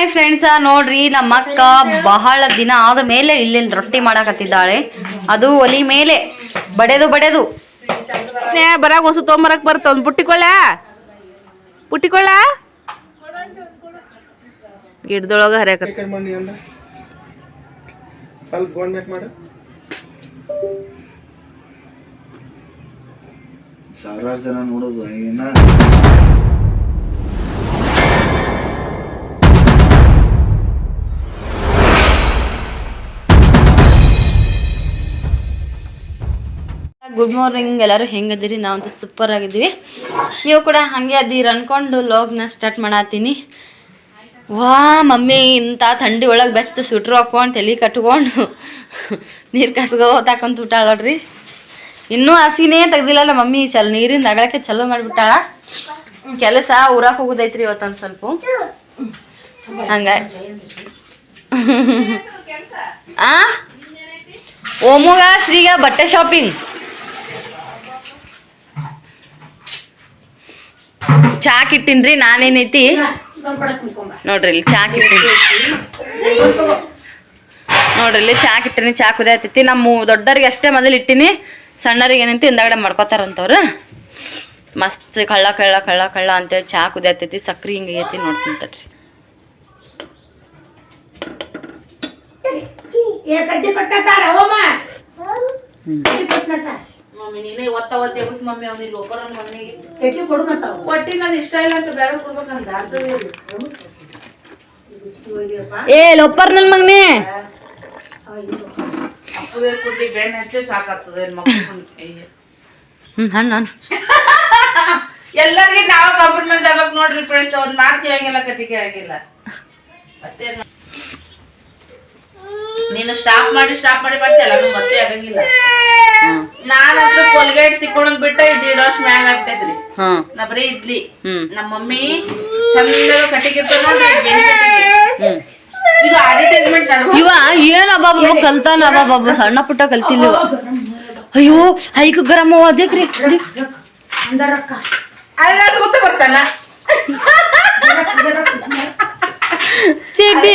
Hi friends ನೋಡ್ರಿ ನಮ್ಮ ಅಕ್ಕ ಬಹಳ ದಿನ ಆದ ಮೇಲೆ ಇಲ್ಲಿ ರೊಟ್ಟಿ ಮಾಡಾಕತ್ತಿದ್ದಾಳೆ. ಅದು ಒಲಿ ಮೇಲೆ. ಬಡೆದು ಬಡೆದು. ಬರಾಗ ಹೊಸ ತೊಂಬರಕ್ ಬರ್ತ ಒಂದ್ ಪುಟ್ಟಿಕೊಳ್ಳ ಪುಟ್ಟಿಕೊಳ್ಳ ಗಿಡದೊಳಗ ಹರಿಯಾಕತ್ತ ಕೈ ಮಾಡಿ ಅಂದ. ಸ್ವಲ್ಪ ಗೋಣ್ ಮಾಡು. ಸಾವಿರಾರು ಜನ ನೋಡೋದು ಗುಡ್ ಮಾರ್ನಿಂಗ್ ಎಲ್ಲರೂ ಹೆಂಗದಿರಿ ನಾವಂತೂ ಸೂಪರ್ ಆಗಿದ್ದೀವಿ. ನೀವು ಕೂಡ ಹಾಗೆ ಅದೀರ ಅನ್ಕೊಂಡು ಲಾಗ್ನ ಸ್ಟಾರ್ಟ್ ಮಾಡತ್ತೀನಿ ವಾ, ಮಮ್ಮಿ, ಇಂಥ ಥಂಡಿ ಒಳಗೆ ಬೆಚ್ಚ ಸ್ವೆಟ್ರ್ ಹಾಕೊಂಡು ತಲೆ ಕಟ್ಕೊಂಡು ನೀರು ಕಾಸ್ಗೋ ತಾಕೊಂತ ಊಟ ನೋಡ್ರಿ. ಇನ್ನೂ ಹಸಿನೇ ತೆಗ್ದಿಲ್ಲಲ್ಲ ಮಮ್ಮಿ, ಚಲ್ ನೀರಿಂದ ಅಗಳಕ್ಕೆ ಚಲೋ ಮಾಡಿಬಿಟ್ಟಾಳ. ಕೆಲಸ ಊರಾಕ್ ಹೋಗೋದೈತ್ರಿ ಇವತ್ತೊಂದು ಸ್ವಲ್ಪ. ಹಂಗ ಆ? ಓಮುಗ ಶ್ರೀಗ ಬಟ್ಟೆ ಶಾಪಿಂಗ್ ಚಾಕ್ ಇಟ್ಟಿನ್ರಿ ನಾನೇನೈತಿ? ನೋಡ್ರಿ ಇಲ್ಲಿ ಚಾಕ್ ಇಟ್ಟಿನಿ ನೋಡ್ರಿ ಇಲ್ಲಿ ಚಾಕ್ ಇಟ್ಟಿನಿ ಚಾ ಕುದಿಯತೈತಿ. ನಮ್ಮ ದೊಡ್ಡರಿಗೆ ಅಷ್ಟೇ ಮೊದಲು ಇಟ್ಟಿನಿ. ಸಣ್ಣರಿಗೆ ಏನೈತಿ ಹಿಂದಗಡೆ ಮಾಡ್ಕೋತಾರಂತವ್ರು. ಮಸ್ತ್ ಕಳ್ಳ ಕಳ್ಳ ಕಳ್ಳ ಕಳ್ಳ ಅಂತೇಳಿ ಚಾ ಕುದಿಯತೈತಿ. ಸಕ್ರಿ ಹಿಂಗೆ ಐತಿ ನೋಡ್ತೀನಿ ತಡ್ರಿ ಮಮ್ಮಿ ನೀನೇ ಒತ್ತ ಒತ್ತ ಮಮ್ಮಿ ಇಷ್ಟ ಇಲ್ಲ ಅಂತ ಬೇರೆ ಕೊಡ್ಬೇಕಂತ. ಏ ಲೊಪ್ಪರ್ ನನ್ ಮಗನೇ. ಅಪ್ಪುದೇ ಬೆಣ್ಣೆ ಹಚ್ಚಿ ಸಾಕಾಗ್ತದೆ ಹ್ಮ್. ಹಣ್ಣು ಹಣ್ಣು. ಎಲ್ಲರಿಗೆ ನಾವ್ ಕಾಂಪ್ರಮೈಸ್ ಆಗ್ಬೇಕು ನೋಡ್ರಿ ಫ್ರೆಂಡ್ಸ್ ಒಂದ್ ಮಾತು ಕೇಳಂಗಿಲ್ಲ ಕತಿಕೆ ಆಗಿಲ್ಲ ಮತ್ತೆ ನೀನು ಸ್ಟಾಪ್ ಮಾಡಿ ಸ್ಟಾಪ್ ಮಾಡಿ ಮಾಡ್ತೀಯಲ್ಲ ನಂಗೆ ಮತ್ತೆ ಆಗಂಗಿಲ್ಲ ನಾನು ಕೊಲ್ಗೇಟ್ ತಿಕ್ಕೊಳದ್ ಬಿಟ್ಟ ಇದು ಇಡೋಷ್ಟು ಮ್ಯಾಲ ಆಗ್ತೈತ್ರಿ ಹಾಂ ನಾ ಬರೀ ಇಡ್ಲಿ ನಮ್ಮ ಮಮ್ಮಿ ಚಂದ ಕಟ್ಟಿಗಿರ್ತಾರ ಇದು ಅಡ್ವರ್ಟೈಸ್ಮೆಂಟ್ ಇವ ಏನ್ ಅಬ್ಬಾಬ ಕಲ್ತಾನ ಅಬ್ಬಾಬ ಸಣ್ಣ ಪುಟ್ಟ ಕಲ್ತಿಲ್ಲ. ಅಯ್ಯೋ ಹೈಕ್ ಗರಮ್ ಅದೇಕ್ರಿ ಅಲ್ಲ ಗೊತ್ತ ಬರ್ತಾನ ಚೀಟಿ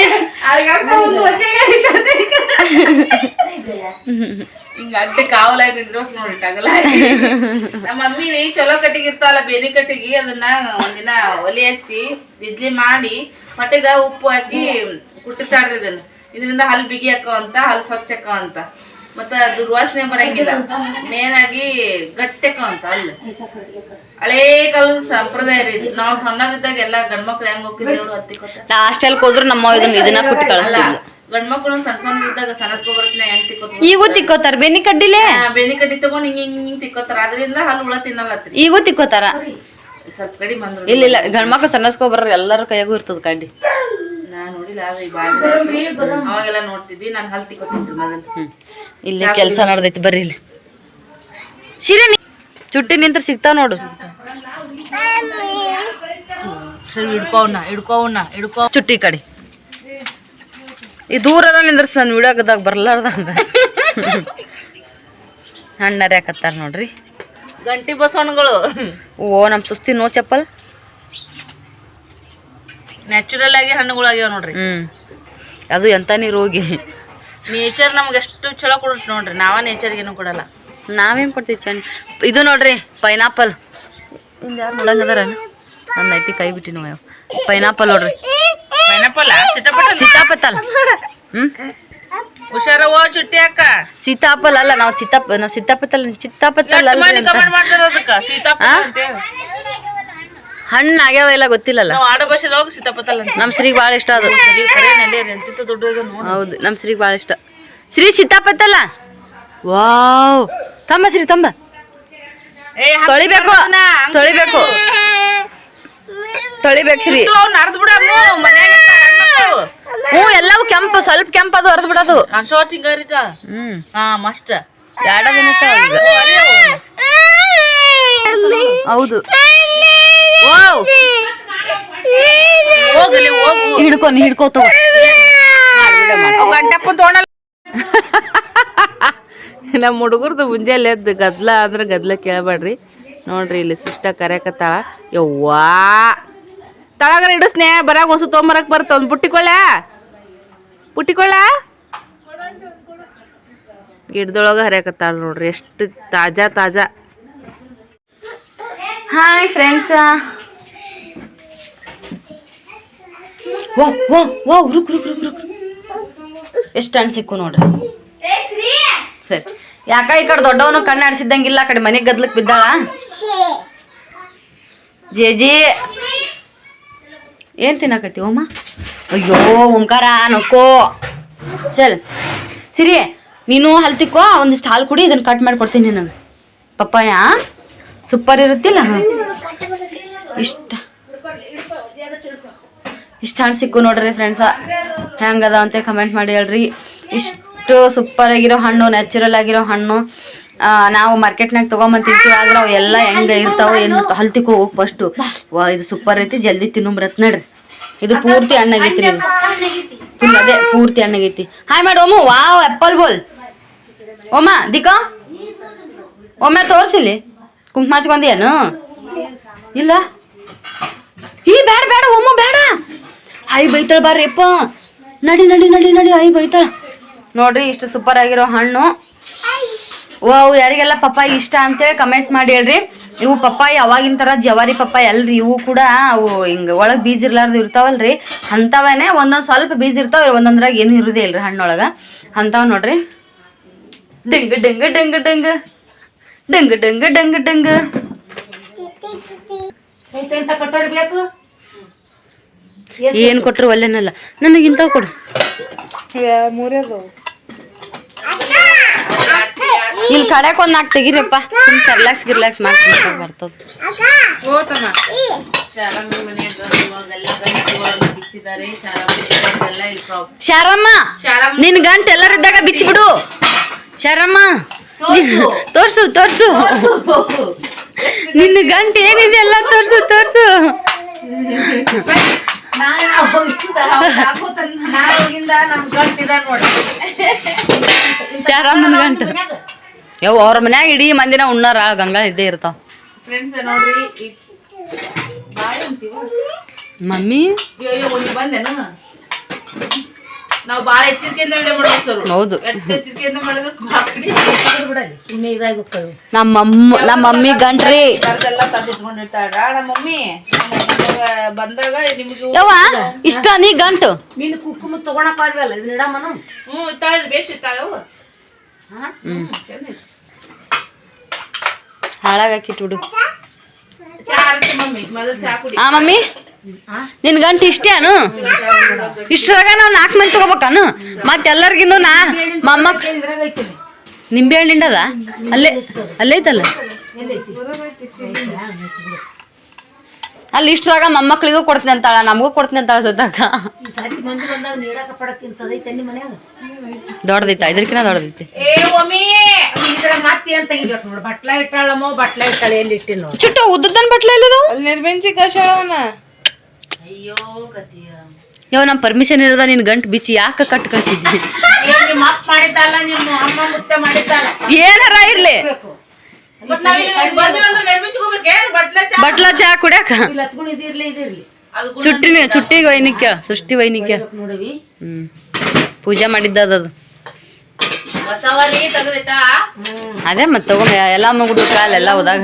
ಹಿಂಗ ಅಡ್ಡ ಕಾವಲಾಗಿ ನಿಂದ್ರೋಕ್ ನೋಡಿ ಟಗಲ ನಮ್ಮ ಮಮ್ಮಿ ಚಲೋ ಕಟ್ಟಿಗೆ ಇರ್ತಾವಲ್ಲ ಬೇರೆ ಕಟ್ಟಿಗೆ ಅದನ್ನ ಒಂದಿನ ಒಲೆ ಹಚ್ಚಿ ಇಡ್ಲಿ ಮಾಡಿ ಹೊಟ್ಟೆಗ ಉಪ್ಪು ಹಾಕಿ ಕುಟ್ಟಿರ್ತಾಳ್ರಿ ಇದನ್ನ ಇದರಿಂದ ಹಲ್ ಬಿಗಿ ಹಾಕೋಂತ ಹಲ್ ಸ್ವಚ್ಛ ಹಾಕೋಂತ ಮತ್ತ ದುರ್ವಾಸನೆ ಬರಂಗಿಲ್ಲ. ಮೇನ್ ಆಗಿ ಗಟ್ಟಿ ಅಂತ ಅಲ್ಲ ಹಳೇ ಕಾಲದ ಸಂಪ್ರದಾಯ ರೀ ನಾವು ಸಣ್ಣದಿದ್ದಾಗ ಎಲ್ಲ ಗಂಡ್ಮಕ್ಳು ಹೆಂಗ್ ಹೋಗಿದ್ರು ಲಾಸ್ಟ್ ಹಾಸ್ಟೆಲ್ಗೆ ಹೋದ್ರು ನಮ್ಮ ಇದನ್ನ ಇದನ್ನ ಕುಟ್ಟಿ ಅಲ್ಲ ಕಳಿಸ್ತಿದ್ಲು ಗಂಡ್ಮಕ್ಳು ಸಣ್ಣ ಸಣ್ಣ ಇದ್ದಾಗ ಸನಸ್ಕೊಬರ್ತೀನಿ ಹೆಂಗ್ ತಿಕ್ಕೋತ ಈಗೂ ತಿಕ್ಕೋತಾರ? ಬೆನ್ನಿ ಕಡ್ಡಿಲೆ? ಬೇನಿ ಕಡ್ಡಿ ತಗೊಂಡ್ ಹಿಂಗ್ ಹಿಂಗ್ ಹಿಂಗ್ ತಿಕ್ಕೋತಾರ. ಅದರಿಂದ ಹಲ್ಲು ಹುಳ ತಿನ್ನಲ್ಲತ್ರಿ ಈಗೂ ತಿಕ್ಕೋತಾರ? ಸ್ವಲ್ಪ ಕಡಿ ಬಂದ್ರು ಇಲ್ಲ ಇಲ್ಲ ಗಂಡ್ಮಕ್ಳು ಸಣ್ಣಸ್ಕೊ ಬರ್ರ ಎಲ್ಲರ ಕೈಯಾಗೂ ಇರ್ತದ ಕಡ್ಡಿ ನಾ ನೋಡಿಲ್ಲ ಆದ್ರೆ ಅವಾಗೆಲ್ಲ ನೋಡ್ತಿದ್ವಿ ನಾನು ಹಲ್ ತಿಕ್ಕೋತಿನ್ರಿ ಮೊದಲು. ಇಲ್ಲಿ ಕೆಲಸ ನಡೆದೈತಿ ಬರ್ರಿ ಇಲ್ಲಿ. ಶಿರಿ ನೀ ಚುಟ್ಟಿ ನಿಂತ್ರ ಸಿಗ್ತಾವ ನೋಡು. ಸರಿ ಹಿಡ್ಕೋವ್ನ ಹಿಡ್ಕೋವ್ನ ಹಿಡ್ಕೋ ಚುಟ್ಟಿ ಕಡೆ. ಈ ದೂರ ನಿಂದ್ರಸ್ ನಾನು ವಿಡಿಯೋಗದಾಗ ಬರ್ಲಾರ್ದಂಗ ಹಣ್ಣರಿ ಹಾಕತ್ತಾರ ನೋಡ್ರಿ? ಗಂಟಿ ಬಸವಣ್ಣಗಳು. ಓ ನಮ್ಮ ಸುಸ್ತಿ ನೋ ಚಪ್ಪಲ್. ನ್ಯಾಚುರಲ್ ಆಗಿ ಹಣ್ಣುಗಳಾಗ್ಯಾವ ನೋಡ್ರಿ. ಹ್ಮ್. ಅದು ಎಂತ ನೀರು ಹೋಗಿ ನೇಚರ್ ನಮ್ಗೆ ಎಷ್ಟು ಚಲೋ ಕೊಡುತ್ತೆ ನೋಡ್ರಿ. ನಾವ ನೇಚರ್ಗೆ ಏನು ಕೊಡಲ್ಲ. ನಾವೇನ್ ಕೊಡ್ತೀವಿ ಚೆನ್ನ ಇದು ನೋಡ್ರಿ ಪೈನಾಪಲ್ ಇಂದ ಯಾರು ನೋಡಂಗದಾರ ನನ್ನ ನೈಟಿ ಕೈ ಬಿಟ್ಟಿ ನಾವು ಪೈನಾಪಲ್ ನೋಡ್ರಿ. ಪೈನಾಪಲ್ ಹ್ಮ್? ಹುಷಾರ ಓ ಚುಟ್ಟಿ ಅಕ್ಕ. ಸೀತಾಪಲ್ ಅಲ್ಲ ನಾವು ಚಿತ್ತಾಪ ನಾವು ಸೀತಾಪತ್ತಲ್ ಚಿತ್ತಾಪತ್ತಲ್ ಅಂತ. ಹಣ್ಣು ಆಗ್ಯಾವ ಇಲ್ಲ ಗೊತ್ತಿಲ್ಲಲ್ಲ? ಆಡೋ ಭಾಷೆದೊಳಗೆ ಸೀತಾಪತಲ್ ನಮ್ಮ ಶ್ರೀಗೆ ಭಾಳ ಇಷ್ಟ ಅದು. ಹೌದು ನಮ್ಮ ಶ್ರೀಗೆ ಭಾಳ ಇಷ್ಟ. ಶ್ರೀ ಸೀತಾಪತ್ತಲ್ಲ ವಾವ್! ತಂಬ ಶ್ರೀ ತಂಬ. ಏ ತೊಳಿಬೇಕು ತೊಳಿಬೇಕು. ತೊಳಿಬೇಕು ಅರ್ದ್ ಬಿಡ ಮನ್ಯಾಗ ಹ್ಞೂ ಎಲ್ಲವೂ ಕೆಂಪು ಸ್ವಲ್ಪ ಕೆಂಪು ಅದು ಅರ್ದ್ ಬಿಡೋದು. ಅನ್ಸೋ ತಿಂಗಾರಿಕ ಹ್ಮ್. ಹಾ ಮಸ್ತ್. ಎರಡ ದಿನಕ್ಕೆ ಹೌದು. ವಾವ್. ಹೋಗಲಿ ಹೋಗು. ಹಿಡ್ಕೊ ನೀ ಹಿಡ್ಕೊ ತಗೋ. ಗಂಟಪ್ಪ ತೋಣಲ್ಲ ನಮ್ಮ ಹುಡುಗರ್ದು ಮುಂಜಾನೆ ಎದ್ದು ಗದ್ಲ ಅಂದ್ರೆ ಗದ್ಲ ಕೇಳಬೇಡ್ರಿ. ನೋಡ್ರಿ ಇಲ್ಲಿ ಸಿಸ್ಟ ಕರೆಯಕತ್ತಾಳ. ಯವ್ವಾ. ತಳಗರ ಇಡು ಸ್ನೇಹ ಬರಾಗ ಹೊಸ ತೊಂಬರಕ್ ಬರ್ತ ಒಂದು ಬುಟ್ಟಿಕೊಳ್ಳ ಬುಟ್ಟಿಕೊಳ್ಳ ಗಿಡದೊಳಗ ಹರಿಯಾಕತ್ತಾಳ ನೋಡ್ರಿ ಎಷ್ಟು ತಾಜಾ ತಾಜಾ. ಹಾಯ್ ಫ್ರೆಂಡ್ಸ್ ಎಷ್ಟು ಹಣ್ಣು ಸಿಕ್ಕು ನೋಡ್ರಿ? ಸರಿ. ಯಾಕ ಈ ಕಡೆ ದೊಡ್ಡವನು ಕಣ್ಣು ಆಡ್ಸಿದ್ದಂಗಿಲ್ಲ ಆ ಕಡೆ ಮನೆಗೆ ಗದ್ಲಕ್ ಬಿದ್ದಾಳ? ಜೇ ಜಿ ಏನ್ ತಿನ್ನಕತ್ತಿ ಓಮ? ಅಯ್ಯೋ, ಓಂಕಾರ, ನಕ್ಕೋ. ಚಲ್. ಸಿರಿ, ನೀನು ಹಲ್ ತಿಕ್ಕೋ ಒಂದಿಷ್ಟು ಹಾಲು ಕುಡಿ ಇದನ್ನ ಕಟ್ ಮಾಡಿ ಕೊಡ್ತೀನಿ ನಿನಗೆ. ಪಪ್ಪಾಯ? ಸೂಪರ್ ಇರುತ್ತಿಲ್ಲ? ಇಷ್ಟ. ಇಷ್ಟ ಹಣ್ಣು ಸಿಕ್ಕು ನೋಡ್ರಿ ಫ್ರೆಂಡ್ಸ ಹೆಂಗದ ಅಂತ ಕಮೆಂಟ್ ಮಾಡಿ ಹೇಳ್ರಿ. ಇಷ್ಟು ಸೂಪರ್ ಆಗಿರೋ ಹಣ್ಣು ನ್ಯಾಚುರಲ್ ಆಗಿರೋ ಹಣ್ಣು. ನಾವು ಮಾರ್ಕೆಟ್ನಾಗ ತೊಗೊಂಬಂದು ತಿಂತೀವಿ ಆದ್ರೆ ಅವೆಲ್ಲ ಎಲ್ಲ ಹೆಂಗೆ ಇರ್ತಾವ ಏನು ಹಲ್ತಿಕ್ ಹೋಗ್ ಫಸ್ಟ್ ವಾ ಇದು ಸೂಪರ್ ಐತಿ. ಜಲ್ದಿ ತಿನ್ನುಂಬ್ರತ್ ನಡ್ರಿ. ಇದು ಪೂರ್ತಿ ಹಣ್ಣಾಗೈತಿ ಫುಲ್ ಅದೇ ಪೂರ್ತಿ ಹಣ್ಣಾಗೈತಿ ಹಾಯ್ ಮಾಡಿ ಓಮು ವಾವ್ ಆ್ಯಪಲ್ ಬೋಲ್ ಓಮ ದಿಕಾ. ಒಮ್ಮೆ ತೋರ್ಸಿಲಿ ಕುಂಕುಮ ಹಚ್ಕೊಂದಿಯೇನು ಇಲ್ಲ. ಈ ಬೇಡ ಬೇಡ ಒಮ್ಮ ಬೇಡ ಐ ಬೈತಾಳ ಬರ್ರಿಪ್ಪ ನಡಿ ನಡಿ ನಡಿ ನಡಿ. ಐ ಬೈತಾಳ. ನೋಡ್ರಿ ಇಷ್ಟು ಸೂಪರ್ ಆಗಿರೋ ಹಣ್ಣು. ವಾವ್ ಯಾರಿಗೆಲ್ಲ ಪಪ್ಪಾಯಿ ಇಷ್ಟ ಅಂತೇಳಿ ಕಮೆಂಟ್ ಮಾಡಿ ಹೇಳ್ರಿ. ಇವು ಪಪ್ಪಾಯಿ ಅವಾಗಿನ ಥರ ಜವಾರಿ ಪಪ್ಪಾಯಿ ಅಲ್ರಿ ಇವು ಕೂಡ ಅವು ಹಿಂಗೆ ಒಳಗೆ ಬೀಜ ಇರ್ಲಾರ್ದು ಇರ್ತಾವಲ್ರಿ. ಅಂತವನೇ ಒಂದೊಂದು ಸ್ವಲ್ಪ ಬೀಜ ಇರ್ತಾವ ಒಂದೊಂದ್ರಾಗ ಏನು ಇರೋದೇ ಇಲ್ರಿ ಹಣ್ಣೊಳಗೆ. ಅಂಥವ್ ನೋಡ್ರಿ. Ding ding ding ding. Ding ding ding ಡಿಂಗ್. ಏನ್ ಕಟ್ಟೋರಿ ಒಲ್ಲೆನಲ್ಲ. ನನಗೆ ಇಂಥವು ಕೊಡು ಇಲ್ಲಿ ಕಡೆಕ್ ಒಂದ್ ನಾಕ್ ತೆಗಿರಿಪ್ಪ. ಕರ್ಲಾಕ್ಸ್ ಸರ್ಲಾಕ್ಸ್ ಗಿರ್ಲಾಕ್ಸ್ ಮಾಡ್ಸ್ಕೊಂಡ್ ಬರ್ತದ. ಶಾರಮ್ಮ ನಿನ್ ಗಂಟ್ ಎಲ್ಲರಿದ್ದಾಗ ಬಿಚ್ಚಿಬಿಡು. ಶಾರಮ್ಮ ತೋರ್ಸು. ತೋರ್ಸು ನಿನ್ ಗಂಟೆ ಏನಿದೆ ಎಲ್ಲ ತೋರ್ಸು ತೋರ್ಸು. ಶಾರಮ್ಮನ್ ಗಂಟು. ಯವ್ ಅವ್ರ ಮನ್ಯಾಗ ಇಡೀ ಮಂದಿನ ಉಣ್ಣಾರ ಗಂಗಾ ಇದ್ದೇ ಇರ್ತಾವ. ಫ್ರೆಂಡ್ಸ್ ನೋಡ್ರಿ ಈ ಬಾಳೆ ಅಂತೀವ? ಮಮ್ಮಿ? ಅಯ್ಯೋ ನೀ ಬಂದೇನು? ನಾವು ಬಾಳ ಎಚ್ಚರಿಕೆಯಿಂದ ವಿಡಿಯೋ ಮಾಡ್ಬೇಕು ಸರ್. ಹೌದು. ಎಷ್ಟು ಎಚ್ಚರಿಕೆಯಿಂದ ಮಾಡಿದ್ರು ಬಾಕಡಿ ಬಿಡಲಿ. ಸುಮ್ಮನೆ ಇದಾಗಿ ಹೋಗ್ತವೆ ನಮ್ಮ ನಮ್ಮ ಮಮ್ಮಿ ಗಂಟ್ರಿ. ಕರ್ದೆಲ್ಲ ನಮ್ಮ ಮಮ್ಮಿ. ನಮ್ಮ ಬಂದಾಗ ನಿಮ್ಗೆ ಯವ್ವ ಇಷ್ಟ ನೀ ಗಂಟು. ಮೀನು ಕುಕ್ಕುಮ ತಗೊಳಕ್ ಆಗಲ್ಲ ಇದನ್ನ ಇಡಮ್ಮನು ಹ್ಞೂ ಇತ್ತಾಳೆ ಬೇಸ್ ಇತ್ತಾಳೆ ಅವು ಹಾಳಾಗಾಕಿಟ್ಬಿಡು ಆ ಮಮ್ಮಿ? ನಿನ್ ಗಂಟ ಇಷ್ಟೇನು ಇಷ್ಟರಾಗ ನಾವು ನಾಲ್ಕು ಮಂದಿ ತಗೋಬೇಕಾನು? ಮತ್ತೆಲ್ಲರಿಗಿನ್ನೂ ನಾ ಮಮ್ಮ ನಿಂಬೆ ಹಣ್ಣಿಂಡದ ಅಲ್ಲೇ ಅಲ್ಲೇ ಐತಲ್ಲ? ಅಲ್ಲಿ ಇಷ್ಟರಾಗ ಮೊಮ್ಮಕ್ಳಿಗೂ ಕೊಡ್ತೀನಿ ಅಂತಾಳ ನಮಗೂ ಕೊಡ್ತೀನಿ ಅಂತಾಳ ಸದ್ದಾಗ ದೊಡ್ಡದೈತ ಇದ್ರಕಿನ ದೊಡ್ಡದೈತಿ ಏ ಒಮ್ಮಿ! ಇದ್ರ ಮತ್ತೆ ಅಂತ ತೆಗಿಬೇಕು ನೋಡು. ಬಟ್ಲ ಇಟ್ಟಾಳಮ್ಮ ಬಟ್ಲ ಇಟ್ಟಾಳ ಎಲ್ಲಿ ಇಟ್ಟಿ ನೋಡು. ಚುಟ್ಟ ಉದ್ದನ್ ಬಟ್ಲ ಇಲ್ಲದು ನಿರ್ಬೆಂಚಿ ಕಷಾಯವನ ಅಯ್ಯೋ ಕತಿಯ ಯಾವ ನಮ್ಮ ಪರ್ಮಿಷನ್ ಇರದ ನಿನ್ ಗಂಟು ಬಿಚ್ಚಿ ಯಾಕೆ ಕಟ್ ಕಳ್ಸಿದ್ವಿ ಏನಾರ ಇರ್ಲಿ. ಬಟ್ಲ ಚಾ ಕುಡ್ಯಾಕ? ಚುಟ್ಟಿ ಚುಟ್ಟಿ ವೈನಿಕ್ಯ ಸೃಷ್ಟಿ ವೈನಿಕ್ಯ. ಹ್ಮ್. ಪೂಜಾ ಮಾಡಿದ್ದ ಅದು. ಅದೇ ಮತ್ತೆ ತಗೊಂಡ ಎಲ್ಲ ಮುಗಿದು ಕಾಲ ಎಲ್ಲ ಹೋದಾಗ.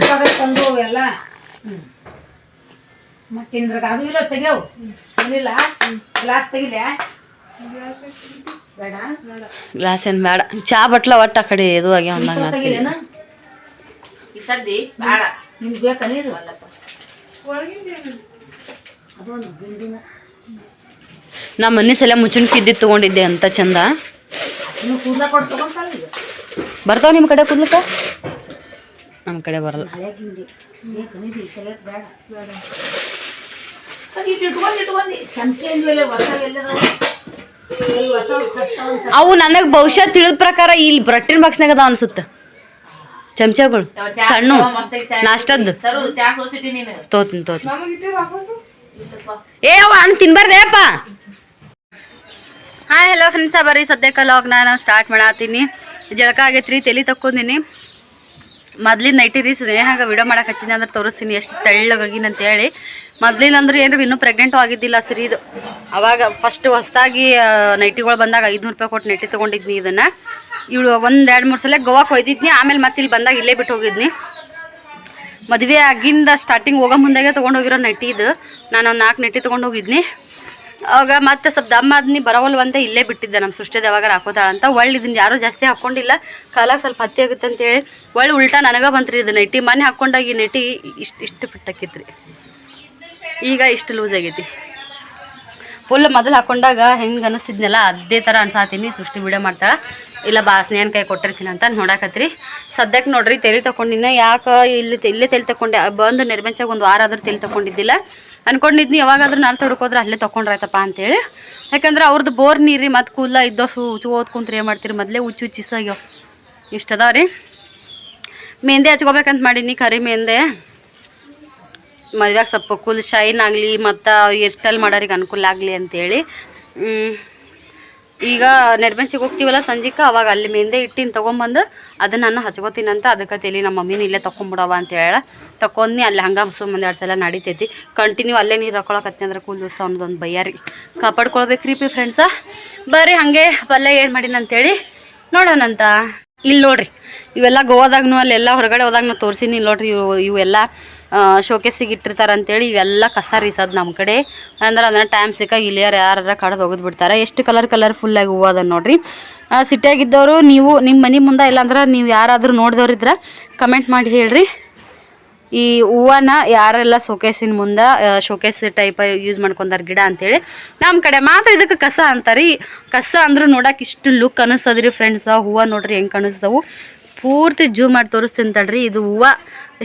ಗ್ಲಾಸ್ ಏನ್ ಬೇಡ ಚಾ ಬಟ್ಲ ಒಟ್ಟ ಆ ಕಡೆ ಇದು ಆಗ್ಯಾವ ಸದ್ದಿ? ಬೇಡ. ನಿಮ್ಗೆ ಬೇಕಾ ನೀರು? ಅದೊಂದು ಗಿಂಡಿನ. ನಾ ಮನೆ ಸಲ ಮುಚ್ಚುಣ್ಕಿ ಇದ್ದಿದ್ದು ತಗೊಂಡಿದ್ದೆ ಅಂತ ಚಂದ. ನೀವು ಕೂದಲ ಕೊಟ್ಟು ತಗೊಂತಾಳ ಈಗ? ಬರ್ತಾವ ನಿಮ್ಮ ಕಡೆ ಕುದ್ಲಕ್ಕ? ನಮ್ಮ ಕಡೆ ಬರಲ್ಲ. ಹಳೆ ಗಿಂಡಿ. ಬೇಕು ನೀರು ಸೆಲೆಕ್ಟ್ ಬೇಡ. ಬೇಡ. ಇದು ಇಟ್ಕೊಂಡು ಇಟ್ಕೊಂಡು. ಸಂತೆ ಮೇಲೆ ಹೊಸವೆಲ್ಲದಾವ ಹೊಸ ಸತ್ತ ಒಂದು ಅವು ನನಗೆ ಬಹುಶಃ ತಿಳಿದ ಪ್ರಕಾರ ಇಲ್ಲಿ ರೊಟ್ಟಿನ ಬಾಕ್ಸ್ನಾಗ ಅದಾವ ಅನ್ಸುತ್ತೆ. ಚಮಚಗಳು ಸಣ್ಣ ನಾಷ್ಟದ್ದು. ಸರು ತೋತ ಸೋಸಿಟಿ ನೀನು. ತೋತೀನಿ ತೋತೀನಿ. ಏ ಅವ ಹಣ್ಣು ತಿನ್ಬಾರ್ದೇಪ್ಪ ಹಾಯ್ ಹಲೋ ಫ್ರೆಂಡ್ಸ ಬರ್ರಿ ಸದ್ಯಕ್ಕೆ ಲಾಗ್ನ ನಾನು ಸ್ಟಾರ್ಟ್ ಮಾಡತ್ತೀನಿ. ಜಳಕ ಆಗೈತ್ರಿ ತಲೆ ತಕ್ಕೊಂದಿನಿ. ಮೊದ್ಲಿನ ನೈಟಿ ರೀ ಸ್ನೇಹಾಗ ವಿಡಿಯೋ ಮಾಡಕ್ಕೆ ಹಚ್ಚಿನಿ ಅಂದ್ರೆ ತೋರಿಸ್ತೀನಿ ಎಷ್ಟು ತೆಳ್ಳಗಾಗಿ ಅಂತ ಹೇಳಿ ಮೊದ್ಲಿನಂದ್ರೆ ಏನ್ರಿ ಇನ್ನೂ ಪ್ರೆಗ್ನೆಂಟು ಆಗಿದ್ದಿಲ್ಲ ಸರಿ ಇದು ಅವಾಗ ಫಸ್ಟ್ ಹೊಸದಾಗಿ ನೈಟಿಗಳು ಬಂದಾಗ ಐದುನೂರು ರೂಪಾಯಿ ಕೊಟ್ಟು ನೈಟಿ ತೊಗೊಂಡಿದ್ನಿ ಇದನ್ನು. ಇವಳು ಒಂದು ಎರಡು ಮೂರು ಸಲ ಗೋವಾಕ್ಕೆ ಹೋಯ್ತಿದ್ನಿ. ಆಮೇಲೆ ಮತ್ತೆ ಇಲ್ಲಿ ಬಂದಾಗ ಇಲ್ಲೇ ಬಿಟ್ಟು ಹೋಗಿದ್ನಿ. ಮದುವೆ ಆಗಿಂದ ಸ್ಟಾರ್ಟಿಂಗ್ ಹೋಗೋ ಮುಂದಾಗೆ ತೊಗೊಂಡೋಗಿರೋ ಹೋಗಿರೋ ನೈಟಿ ಇದು. ನಾನು ಒಂದು ನಾಲ್ಕು ನೆಟ್ಟಿ ತೊಗೊಂಡು ಹೋಗಿದ್ನಿ. ಅವಾಗ ಮತ್ತೆ ಸ್ವಲ್ಪ ದಮ್ಮ ಆದ್ನಿ, ಬರೋವಲ್ವ ಅಂತ ಇಲ್ಲೇ ಬಿಟ್ಟಿದ್ದೆ. ನಮ್ಮ ಸೃಷ್ಟಿದ ಯಾವಾಗ ಹಾಕೋತಾಳ ಅಂತ. ಒಳ್ಳೆ ಇದನ್ನ ಯಾರೂ ಜಾಸ್ತಿ ಹಾಕ್ಕೊಂಡಿಲ್ಲ ಕಾಲಾಗ ಸ್ವಲ್ಪ ಹತ್ತಿ ಆಗುತ್ತೆ ಅಂತೇಳಿ ಒಳ್ಳೆ ಉಲ್ಟಾ ನನಗೆ ಬಂತ್ರಿ ಇದು ನೈಟಿ. ಮನೆ ಹಾಕ್ಕೊಂಡಾಗ ಈ ನೈಟಿ ಇಷ್ಟು ಇಷ್ಟು ಫಿಟ್ ಈಗ ಇಷ್ಟು ಲೂಸ್ ಆಗೈತಿ. ಫುಲ್ ಮೊದಲು ಹಾಕೊಂಡಾಗ ಹೆಂಗೆ ಅನಿಸ್ತಿದ್ನಲ್ಲ, ಅದೇ ಥರ ಅನ್ಸಾತೀನಿ. ಸೃಷ್ಟಿ ವಿಡಿಯೋ ಮಾಡ್ತಾಳೆ. ಇಲ್ಲ ಬಾ, ಸ್ನೇಹನ್ ಕೈ ಕೊಟ್ಟಿರ್ತೀನಿ ಅಂತ ನೋಡಾಕತ್ರಿ. ಸದ್ಯಕ್ಕೆ ನೋಡ್ರಿ, ತೆಲಿ ತಗೊಂಡಿನ ಯಾಕೆ ಇಲ್ಲಿ ಇಲ್ಲೇ ತೆಲಿ ತಗೊಂಡೆ, ಬಂದು ನಿರ್ಬಂಚಾಗ ಒಂದು ವಾರ ಆದರೂ ತೆಲಿ ತಗೊಂಡಿದ್ದಿಲ್ಲ. ಅನ್ಕೊಂಡಿದ್ನಿ, ಯಾವಾಗಾದ್ರೂ ನಾನು ತೊಡ್ಕೋದ್ರೆ ಅಲ್ಲೇ ತೊಗೊಂಡ್ರಾಯ್ತಪ್ಪ ಅಂತೇಳಿ. ಯಾಕಂದ್ರೆ ಅವ್ರದ್ದು ಬೋರ್ ನೀರಿ ಮತ್ತು ಕೂಲ ಇದ್ದೋ ಸು ಉಚ್ಚು ಓದ್ಕೊಂತ್ರಿ ಏನು ಮಾಡ್ತೀರಿ? ಮೊದಲೇ ಹುಚ್ಚು ಹುಚ್ಚಿಸಾಗ್ಯೋ ಇಷ್ಟು ಅದಾವ ರೀ. ಮೆಹಂದಿ ಹಚ್ಕೋಬೇಕಂತ ಮಾಡೀನಿ, ಕರಿ ಮೆಹಂದೆ. ಮದ್ವೆಗೆ ಸ್ವಲ್ಪ ಕೂಲ್ ಶೈನ್ ಆಗಲಿ ಮತ್ತು ಹೇರ್ ಸ್ಟೈಲ್ ಮಾಡೋರಿಗೆ ಅನುಕೂಲ ಆಗಲಿ ಅಂತೇಳಿ. ಈಗ ನೆರ್ಬೆಂಚಿಗೆ ಹೋಗ್ತೀವಲ್ಲ ಸಂಜಿಕ, ಅವಾಗ ಅಲ್ಲಿ ಮೇಂದೆ ಇಟ್ಟಿನ ತೊಗೊಂಬಂದು ಅದನ್ನು ನಾನು ಹಚ್ಕೋತೀನಂತ ಅದಕ್ಕೆ ತಲಿ ನಮ್ಮ ಮಮ್ಮಿನ ಇಲ್ಲೇ ತೊಗೊಂಬಿಡವ ಅಂತ ಹೇಳ. ತಕೊಂಡ್ನಿ ಅಲ್ಲಿ ಹಂಗೆ ಸುಮ್ಮನೆ ಎರಡು ಸಲ ನಡಿತೈತಿ. ಕಂಟಿನ್ಯೂ ಅಲ್ಲೇ ನೀರು ಹಾಕೊಳಕತ್ತಿ ಅಂದ್ರೆ ಕೂಲ್ ದಿವಸ ಒಂದು ಬಯ್ಯಾರಿ ಕಾಪಾಡ್ಕೊಳ್ಬೇಕ್ರಿ ಪಿ ಫ್ರೆಂಡ್ಸ ಬರ್ರಿ ಹಾಗೆ ಪಲ್ಯ ಏನು ಮಾಡೀನಿ ಅಂತೇಳಿ ನೋಡೋಣಂತ. ಇಲ್ಲಿ ನೋಡ್ರಿ, ಇವೆಲ್ಲ ಗೋವಾದಾಗ್ನು, ಅಲ್ಲೆಲ್ಲ ಹೊರಗಡೆ ಹೋದಾಗ್ನು ತೋರಿಸಿನಿ ಇಲ್ಲಿ ನೋಡ್ರಿ ಇವು ಇವೆಲ್ಲ ಶೋಕೇಸಿಗೆ ಇಟ್ಟಿರ್ತಾರೆ ಅಂತೇಳಿ ಇವೆಲ್ಲ ಕಸ ರೀಸೋದು ನಮ್ಮ ಕಡೆ. ಅಂದ್ರೆ ಅದನ್ನ ಟೈಮ್ ಸಿಕ್ಕ ಇಲ್ಲಿಯಾರ ಯಾರ ಕಡೆ ಒಗದು ಬಿಡ್ತಾರೆ. ಎಷ್ಟು ಕಲರ್ ಕಲರ್ಫುಲ್ಲಾಗಿ ಹೂವು ಅದ ನೋಡ್ರಿ. ಸಿಟಿಯಾಗಿದ್ದವರು ನೀವು ನಿಮ್ಮ ಮನೆ ಮುಂದೆ ಇಲ್ಲಾಂದ್ರೆ ನೀವು ಯಾರಾದರೂ ನೋಡಿದವ್ರಿದ್ರೆ ಕಮೆಂಟ್ ಮಾಡಿ ಹೇಳ್ರಿ. ಈ ಹೂವನ್ನ ಯಾರೆಲ್ಲ ಶೋಕೇಸಿನ ಮುಂದೆ ಶೋಕೇಸ್ ಟೈಪ್ ಯೂಸ್ ಮಾಡ್ಕೊಂಡಾರ ಗಿಡ ಅಂತೇಳಿ ನಮ್ಮ ಕಡೆ ಮಾತ್ರ ಇದಕ್ಕೆ ಕಸ ಅಂತಾರೆ. ಕಸ ಅಂದ್ರೂ ನೋಡಕ್ಕೆ ಇಷ್ಟು ಲುಕ್ ಅನಿಸ್ತದ್ರಿ ಫ್ರೆಂಡ್ಸ್ ಹೂವು ನೋಡ್ರಿ ಹೆಂಗೆ ಕಾಣಿಸ್ತವು. ಪೂರ್ತಿ ಜೂ ಮಾಡಿ ತೋರಿಸ್ತೀನಿ ತಡ್ರಿ. ಇದು ಹೂವು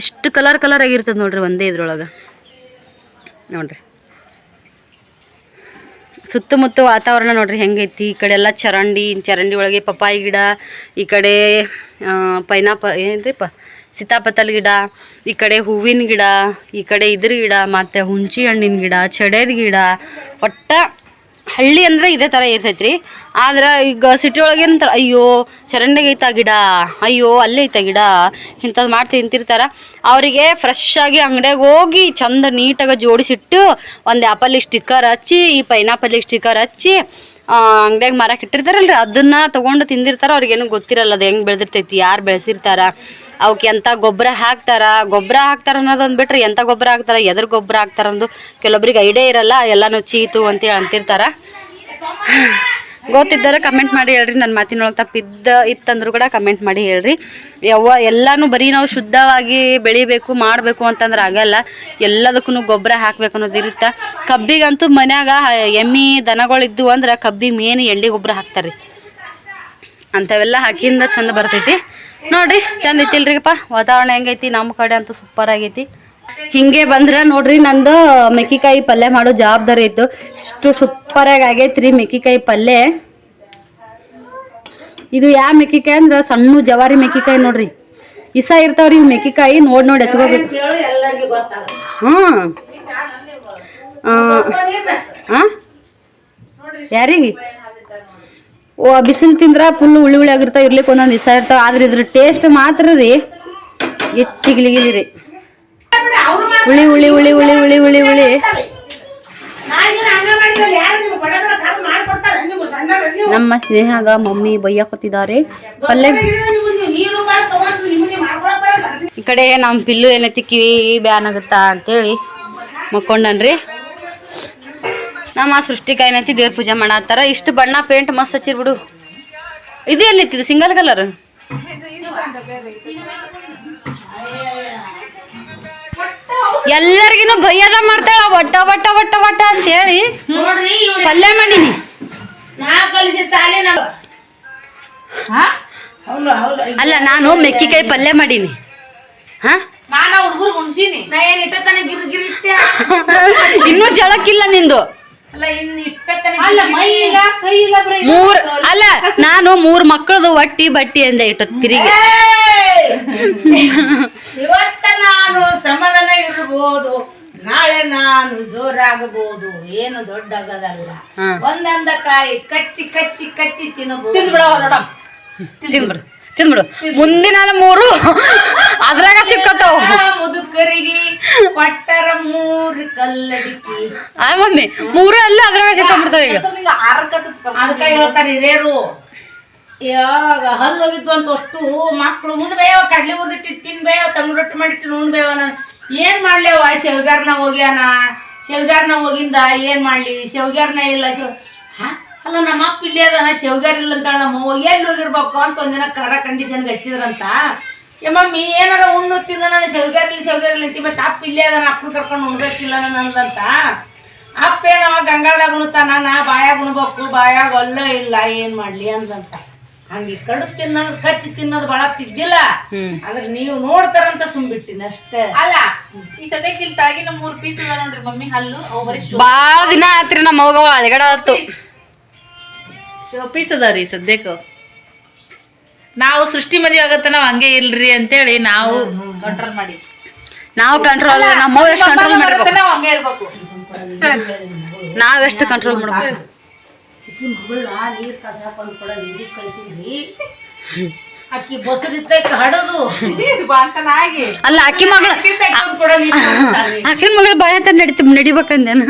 ಎಷ್ಟು ಕಲರ್ ಕಲರ್ ಆಗಿರ್ತದೆ ನೋಡ್ರಿ ಒಂದೇ ಇದ್ರೊಳಗೆ. ನೋಡ್ರಿ. ಸುತ್ತಮುತ್ತ ವಾತಾವರಣ ನೋಡ್ರಿ ಹೆಂಗೈತಿ. ಈ ಕಡೆ ಎಲ್ಲ ಚರಂಡಿ ಚರಂಡಿ ಒಳಗೆ ಪಪ್ಪಾಯಿ ಗಿಡ, ಈ ಕಡೆ ಪೈನಾಪ ಏನ್ರಿ ಪ ಸೀತಾಪತಲ್ ಗಿಡ, ಈ ಕಡೆ ಹೂವಿನ ಗಿಡ, ಈ ಕಡೆ ಇದ್ರ ಗಿಡ, ಮತ್ತು ಹುಂಚಿ ಹಣ್ಣಿನ ಗಿಡ ಚಡೇದ ಗಿಡ, ಒಟ್ಟ ಹಳ್ಳಿ ಅಂದ್ರೆ ಇದೇ ಥರ ಇರ್ತೈತ್ರಿ. ಆದ್ರೆ ಈಗ ಸಿಟಿ ಒಳಗೆ ಅಯ್ಯೋ, ಚರಂಡಿಗೆ ಐತ ಗಿಡ, ಅಯ್ಯೋ, ಅಲ್ಲೇ ಐತ ಗಿಡ ಇಂಥದ್ದು ಮಾಡಿ ತಿಂತಿರ್ತಾರ. ಅವರಿಗೆ ಫ್ರೆಶ್ ಆಗಿ ಅಂಗಡಿಯಾಗ ಹೋಗಿ ಚಂದ ನೀಟಾಗಿ ಜೋಡಿಸಿಟ್ಟು ಒಂದು ಆ್ಯಪಲ್ಲಿಗೆ ಸ್ಟಿಕ್ಕರ್ ಹಚ್ಚಿ, ಈ ಪೈನಾಪಲ್ಲಿಗೆ ಸ್ಟಿಕ್ಕರ್ ಹಚ್ಚಿ ಅಂಗಡಿಯಾಗ ಮಾರಕ್ಕೆ ಇಟ್ಟಿರ್ತಾರಲ್ರಿ ಅದನ್ನ ತಗೊಂಡು ತಿಂದಿರ್ತಾರ, ಅವ್ರಿಗೇನು ಗೊತ್ತಿರಲ್ಲ ಅದು ಹೆಂಗೆ ಬೆಳೆದಿರ್ತೈತಿ, ಯಾರು ಬೆಳೆಸಿರ್ತಾರ ಅವಕ್ಕೆ ಎಂಥ ಗೊಬ್ಬರ ಹಾಕ್ತಾರ ಗೊಬ್ಬರ ಹಾಕ್ತಾರ ಅನ್ನೋದೊಂದು ಬಿಟ್ರೆ ಎಂಥ ಗೊಬ್ಬರ ಹಾಕ್ತಾರ, ಎದ್ರ ಗೊಬ್ಬರ ಹಾಕ್ತಾರ ಅನ್ನೋದು ಕೆಲವೊಬ್ರಿಗೆ ಐಡಿಯಾ ಇರಲ್ಲ, ಎಲ್ಲನೂ ಚೀತು ಅಂತೇಳಿ ಅಂತಿರ್ತಾರ ಗೊತ್ತಿದ್ದರೆ ಕಮೆಂಟ್ ಮಾಡಿ ಹೇಳ್ರಿ. ನನ್ನ ಮಾತಿನೊಳಗೆ ತಪ್ಪಿದ್ದ ಇತ್ತಂದ್ರೂ ಕೂಡ ಕಮೆಂಟ್ ಮಾಡಿ ಹೇಳ್ರಿ. ಯಾವ ಎಲ್ಲಾನು ಬರೀ ನಾವು ಶುದ್ಧವಾಗಿ ಬೆಳಿಬೇಕು, ಮಾಡಬೇಕು ಅಂತಂದ್ರೆ ಆಗಲ್ಲ. ಎಲ್ಲದಕ್ಕೂ ಗೊಬ್ಬರ ಹಾಕ್ಬೇಕು ಅನ್ನೋದು ಇರುತ್ತೆ. ಕಬ್ಬಿಗಂತೂ ಮನ್ಯಾಗ ಎಮ್ಮಿ ದನಗಳಿದ್ದು ಅಂದ್ರೆ ಕಬ್ಬಿಗೆ ಮೇನ್ ಎಳ್ಳಿ ಗೊಬ್ಬರ ಹಾಕ್ತಾರೆ ಅಂಥವೆಲ್ಲ ಹಾಕಿಂದ ಚಂದ ಬರ್ತೈತಿ. ನೋಡ್ರಿ, ಚಂದ ಐತಿಲ್ರಿಪ್ಪ ವಾತಾವರಣ ಹೆಂಗೈತಿ? ನಮ್ಮ ಕಡೆ ಅಂತೂ ಸೂಪರ್ ಆಗೈತಿ. ಹಿಂಗೆ ಬಂದ್ರೆ ನೋಡ್ರಿ ನಂದು ಮೆಕ್ಕಿಕಾಯಿ ಪಲ್ಯ ಮಾಡೋ ಜವಾಬ್ದಾರಿ ಇತ್ತು. ಇಷ್ಟು ಸೂಪರಾಗಿ ಆಗೈತ್ರಿ ಮೆಕ್ಕಿಕಾಯಿ ಪಲ್ಯ. ಇದು ಯಾವ ಮೆಕ್ಕಿಕಾಯಿ ಅಂದ್ರೆ ಸಣ್ಣ ಜವಾರಿ ಮೆಕ್ಕಿಕಾಯಿ ನೋಡ್ರಿ. ಇಸ ಇರ್ತಾವ್ರಿ ಇವ್ ಮೆಕ್ಕಿಕಾಯಿ ನೋಡ್ ನೋಡಿ ಹಚ್ಕೋಬೇಕು ಆ? ಯಾರಿಗೆ? ಓ ಬಿಸಿಲು ತಿಂದ್ರ ಫುಲ್ ಉಳಿ ಉಳಿ ಆಗಿರ್ತಾವ ಇರ್ಲಿಕ್ಕೆ ಒಂದೊಂದು ಇಸ ಇರ್ತಾವ. ಆದ್ರೆ ಇದ್ರ ಟೇಸ್ಟ್ ಮಾತ್ರ ರೀ ಹೆಚ್ಚಿಗಿಲಿಗಿಲಿ ರೀ. ಉಳಿ ಉಳಿ ಉಳಿ ಉಳಿ ಉಳಿ ಉಳಿ ಉಳಿ ನಮ್ಮ ಸ್ನೇಹಗ ಮಮ್ಮಿ ಬೈಯಾಕತ್ತಿದ್ದಾರೆ. ಪಲ್ಯ ಈ ಕಡೆ ನಮ್ಮ ಪಿಲ್ಲು ಏನೈತಿ ಕಿವಿ ಬ್ಯಾನ್ ಆಗುತ್ತಾ ಅಂತೇಳಿ ಮಕ್ಕೊಂಡನ್ರಿ. ನಮ್ಮ ಸೃಷ್ಟಿಕಾಯಿ ಏನೈತಿ ದೇವ್ರ ಪೂಜೆ ಮಾಡತ್ತಾರ. ಇಷ್ಟು ಬಣ್ಣ ಪೇಂಟ್ ಮಸ್ತ್ ಹಚ್ಚಿರ್ ಬಿಡು. ಇದು ಎಲ್ಲಿತ್ತಿದು? ಸಿಂಗಲ್ ಕಲರ್ ಎಲ್ಲರಿಗಿನು ಭಯದ ಮಾಡ್ತಾಳ ಒಟ್ಟ ಒಟ್ಟ ಒಟ್ಟ ಒಟ್ಟ ಅಂತ ಹೇಳಿ ನೋಡ್ರಿ ಇವ್ರು ಪಲ್ಯ ಮಾಡೀನಿ ನಾ ಕಲಿಸಿ ಸಾಲಿ ನಾವು ಹಾ? ಹೌದು ಹೌದು. ಅಲ್ಲ ನಾನು ಮೆಕ್ಕಿಕಾಯಿ ಪಲ್ಯ ಮಾಡೀನಿ ಹಾ? ನಾನ ಹುಡುಗರು ನಾ ತನ ಗಿರ್ ಗಿರ್ ಇನ್ನೂ ಜಳಕ್ಕಿಲ್ಲ ನಿಂದು. ಅಲ್ಲ ಇನ್ ಇಟ್ಟ ಅಲ್ಲ ಮೈ ಇಲ್ಲ ಕೈ ಇಲ್ಲ ಬರೀ ಮೂರ್ ಅಲ್ಲ ನಾನು ಮೂರ್ ಮಕ್ಕಳದು ಒಟ್ಟಿ ಬಟ್ಟಿ ಅಂದೆ ಇಟ್ಟು ತಿರುಗಿ. ಇವತ್ತ ನಾನು ಸಮಾಧಾನ ಇರ್ಬೋದು ನಾಳೆ ನಾನು ಜೋರಾಗಬಹುದು ಏನು ದೊಡ್ಡ ಆಗದಲ್ಲ ಒಂದೊಂದ ಕಾಯಿ ಕಚ್ಚಿ ಕಚ್ಚಿ ಕಚ್ಚಿ ತಿನ್ನಬಹುದು ತಿನ್ಬಿಡ. ನೋಡಮ್ ತಿಂದ್ಬಿಡು. ಮುಂದಿನ ಮೂರು. ಅದ್ರಾಗ ಸಿಕ್ಕತ್ತಾವ. ಮುದುಕರಿಗೆ ಪಟ್ಟರ ಮೂರು ಕಲ್ಲಡಿಕೆ. ಆ ಮಮ್ಮಿ ಮೂರು ಅಲ್ಲ ಅದ್ರಾಗ ಸಿಕ್ಕೊಂಡ್ಬಿಡ್ತಾವ ಈಗ. ಅದಕ್ಕೆ ಹೇಳ್ತಾರೆ ಹಿರಿಯರು ಯಾವಾಗ ಹಲ್ಲು ಹೋಗಿದ್ವು ಅಂತ ಅಷ್ಟು ಮಕ್ಕಳು ಉಣ್ಬೇಯವ ಕಡ್ಲಿ ಉರ್ದಿಟ್ಟು ತಿನ್ಬೇಯವ ತಂಗ್ ರೊಟ್ಟಿ ಮಾಡಿಟ್ಟು ಉಣ್ಬೇವ ನಾನು ಏನ್ ಮಾಡ್ಲೇವ ಶೇವ್ಗಾರ್ನ ಹೋಗ್ಯಾನ? ಶೇವ್ಗಾರ್ನ ಹೋಗಿಂದ ಏನ್ ಮಾಡ್ಲಿ? ಶೇವ್ಗಾರ್ನ ಇಲ್ಲ ಶೇವ್ ಹಾ? ಅಲ್ಲ ನಮ್ಮ ಅಪ್ಪ ಇಲ್ಲೇ ಅದಾನ ಶೇವ್ಗಾರ್ ಇಲ್ಲ ಅಂತ ನಮ್ಮ ಅವ್ವ ಎಲ್ಲಿ ಹೋಗಿರ್ಬೇಕು ಅಂತ ಒಂದಿನ ಕರ ಕಂಡೀಷನ್ಗೆ ಹಚ್ಚಿದ್ರಂತ. ಏ ಮಮ್ಮಿ ಏನಾರ ಉಣ್ಣು ತಿನ್ನ ನಾನು ಶೇವ್ಗಾರ್ ಇಲ್ಲ ಶೇವ್ಗಾರ್ ಇಲ್ಲ ಅಂತಿ ಮತ್ತೆ ಅಪ್ಪ ಇಲ್ಲೇ ಅದಾನ ಅಪ್ಪನ ಕರ್ಕೊಂಡು ಉಣ್ಬೇಕಿಲ್ಲ ನಾನು ಅಂದ್ಲಂತ. ಅಪ್ಪ ಏನವ ಗಂಗಾಳದಾಗ ಉಣ್ತಾನ ನಾ ಬಾಯಾಗ ಉಣ್ಬೇಕು ಬಾಯಾಗ ಒಲ್ಲ ಇಲ್ಲ ಏನು ಮಾಡ್ಲಿ ಅಂದಂತ ಹಂಗೆ ಕಡು ತಿನ್ನೋದು ಕಚ್ಚಿ ತಿನ್ನೋದು ಬಹಳ ತಿದ್ದಿಲ್ಲ. ಆದ್ರೆ ನೀವು ನೋಡ್ತಾರಂತ ಸುಮ್ಬಿಟ್ಟಿನ ಅಷ್ಟೇ. ಅಲ್ಲ ಈ ಸದ್ಯಕ್ಕಿಂತಾಗಿ ನಮ್ಮ ಮೂರು ಮೂರ್ ಪೀಸ್ ಅದ ನೋಡ್ರಿ ಮಮ್ಮಿ ಹಲ್ಲು ಬಾಳ ದಿನ ಆತ್ರಿ ನಮ್ಮ ಮಗ ಅಳಗಡ ಆತು. ಶೋ ಅದಾವ ರೀ ಸದ್ಯಕ್ಕೆ. ನಾವು ಸೃಷ್ಟಿ ಮದುವೆ ಆಗತ್ತ ನಾವು ಹಂಗೆ ಇಲ್ರಿ ಅಂತೇಳಿ ನಾವು ಕಂಟ್ರೋಲ್ ಮಾಡಿ ನಾವು ಕಂಟ್ರೋಲ್ ನಮ್ಮ ಎಷ್ಟು ಕಂಟ್ರೋಲ್ ಮಾಡಿರ್ಬೇಕು ನಾವ್ ಹಂಗೆ ಇರ್ಬೇಕು. ನಾವ್ ಎಷ್ಟು ಕಂಟ್ರೋಲ್ ಮಾಡ್ಬೇಕು? ಅಕ್ಕಿ ಮಗಳ ನೀರ್ ಕಸಾಕೊಂಡ್ ಕೂಡ ನೀರಿಗೆ ಕಳಿಸಿದ್ರಿ. ಅಕ್ಕಿ ಬಸರಿತ್ತ ಹಡದು ಬಾಂತನಾಗಿ ಅಲ್ಲ ಅಕ್ಕಿ ಮಗಳ. ಅಕ್ಕಿನ ಮಗಳ ಬಾಯ ಅಂತ ನಡಿತ ನಡಿಬೇಕಂದೇನ?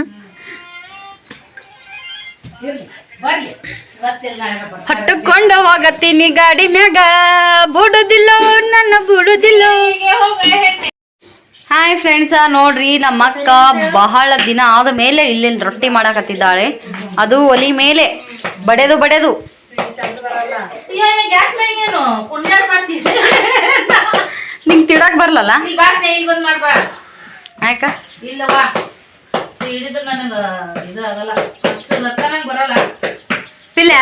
ಇರ್ಲಿ, ಬರ್ಲಿ. ಹಟ್ಟುಕೊಂಡು ಹೋಗತ್ತೀನಿ ಗಾಡಿ ಮ್ಯಾಗ. ಬುಡುದಿಲ್ಲ ನನ್ನ ಬುಡುದಿಲ್ಲ. ಹಾಯ್ ಫ್ರೆಂಡ್ಸ ನೋಡ್ರಿ ನಮ್ಮ ಅಕ್ಕ ಬಹಳ ದಿನ ಆದ ಮೇಲೆ ಇಲ್ಲಿ ರೊಟ್ಟಿ ಮಾಡಾಕತ್ತಿದ್ದಾಳೆ. ಅದು ಒಲಿ ಮೇಲೆ. ಬಡೆದು ಬಡೆದು. ನಿಂಗ್ ತಿಡಕ್ ಬರ್ಲಲ್ಲ? ಬಂದ್ ಇಲ್ಲವಾ ನನಗ ಇದು ಆಗಲ್ಲ. ಬರಲ್ಲ. ಪಿಲ್ಲ?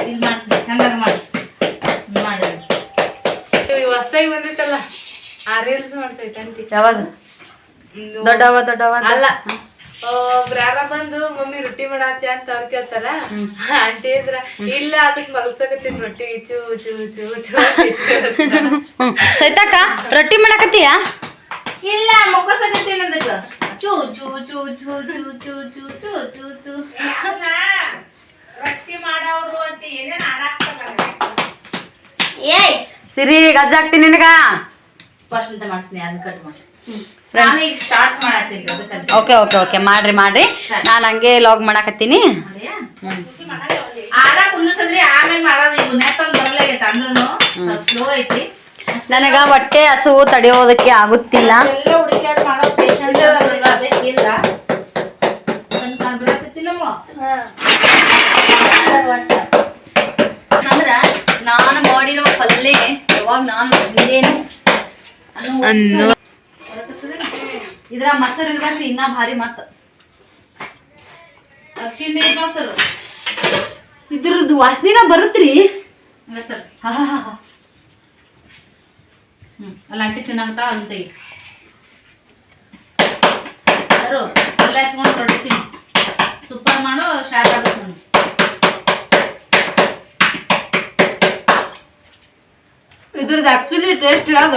ಇಲ್ಲಿ ಮಾಡಿಸ್ತೀನಿ ಚಂದಾಗ ಮಾಡಿ. ಮಾಡಿ ಹೊಸ್ದಾಗಿ ಬಂದಿತ್ತಲ್ಲ. ಆ ರೀಲ್ಸ್ ಮಾಡ್ಸೈತಂತಿ ಯಾವಾಗ? ದೊಡ್ಡವ ದೊಡ್ಡವ ಅಲ್ಲ. ಯಾರ ಬಂದು ಮಮ್ಮಿ ರೊಟ್ಟಿ ಮಾಡಾತಿ ಅಂತ ಅವ್ರ ಕೇಳ್ತಾರ ಆಂಟಿ ಇದ್ರ ಇಲ್ಲ ಅದಕ್ ಮಲ್ಸಕತ್ತೀನಿ ರೊಟ್ಟಿ ಚೂ ಚೂ ಚೂ ಚೂ. ಸೈತಕ್ಕ ರೊಟ್ಟಿ ಮಾಡಾಕತ್ತೀಯ? ಇಲ್ಲ ಮೊಕ್ಕಸಕತ್ತೀನಿ ಅದಕ್ಕೆ. ಚೂ ಚೂ ಚೂ ಚೂ ಚೂ ಚೂ ಚೂ ಚೂ ಚೂ. ಚೂ ರೊಟ್ಟಿ ಅಂತ ಏನೇನು ಏಯ್ ಸಿರಿ ಗಜ್ಜ ಹಾಕ್ತೀನಿ ನಿನಗ. ಫಸ್ಟ್ ಅಂತ ಮಾಡಿಸ್ತೀನಿ ಅದನ್ನ ಕಟ್ ಮಾಡಿ. ನಾನು ಈಗ ಸ್ಟಾರ್ಟ್ ಮಾಡತ್ತೀನಿ ಅದಕ್ಕೆ ಓಕೆ ಓಕೆ ಓಕೆ ಮಾಡ್ರಿ ಮಾಡ್ರಿ. ನಾನು ಹಂಗೆ ಲಾಗ್ ಮಾಡಾಕತ್ತೀನಿ. ಆಡ ಕುಂದ್ರಸಂದ್ರಿ ಆಮೇಲೆ ಮಾಡೋದು ಈಗ ನೆಟ್ಟೊಂದು ಬರಲಾಗೈತೆ ಅಂದ್ರೂ ಸ್ವಲ್ಪ ಸ್ಲೋ ಐತಿ. ನನಗ ಹೊಟ್ಟೆ ಹಸು ತಡೆಯೋದಕ್ಕೆ ಆಗುತ್ತಿಲ್ಲ. ಎಲ್ಲ ಮಾಡೋ ಪೇಷಂಟ್ ಇಲ್ಲ ಅಂದ್ರ ನಾನು ಮಾಡಿರೋ ಪಲ್ಲೆ ಯಾವಾಗ ನಾನು ಇದೇನು ಅನ್ನೋ ಇದ್ರ ಮೊಸರು ಇರ್ಬೇಕ್ರಿ ಇನ್ನ ಭಾರಿ ಮತ್ತ. ಅಕ್ಷಿಂಡಿ ಸರ್ ಇದ್ರದ್ದು ವಾಸನಿನ ಬರುತ್ತ್ರಿ ಹಂಗ ಸರ್ ಹಾ ಹಾ ಹಾ. ಹ್ಮ್ ಅಲ್ಲ ಅಂಟಿ ತಿನ್ನಾಗತ್ತ ಅಂತ ಸರು ಎಲ್ಲ ಹಚ್ಕೊಂಡು ಹೊಡಿತೀನಿ ಸೂಪರ್ ಮಾಡೋ ಸ್ಟಾರ್ಟ್ ಆಗುತ್ತೆ ಇದ್ರದ್ದು ಆ್ಯಕ್ಚುಲಿ ಟೇಸ್ಟ್ ಇವಾಗ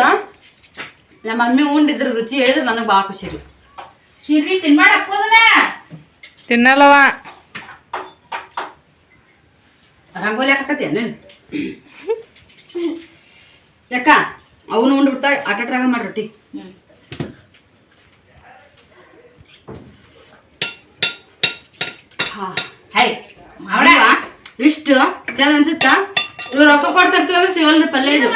ನಮ್ಮ ಮಮ್ಮಿ ಉಂಡಿದ್ರ ರುಚಿ ಹೇಳಿದ್ರೆ ನನಗೆ ಭಾಳ ಖುಷಿ ರೀ ಶಿರ್ರಿ ತಿನ್ಮಾಡ ಹಾಕೋದನ ತಿನ್ನಲ್ಲವ? ರಂಗೋಲಿ ಹಾಕತ್ತೇನು ಯಾಕ? ಅವನು ಉಂಡ್ಬಿಡ್ತಾ ಅಟಟ್ರಾಗ ಮಾಡಿ ರೊಟ್ಟಿ. ಹಾ ಹೈ ಮಾವಡ ಅವಳ ಇಷ್ಟು ಚಂದ ಅನ್ಸುತ್ತಾ? ಇವ್ರು ರೊಕ್ಕ ಕೊಡ್ತಿರ್ತೀವಲ್ಲ ಸಿಗಲ್ರಿ ಪಲ್ಯ ಇದು.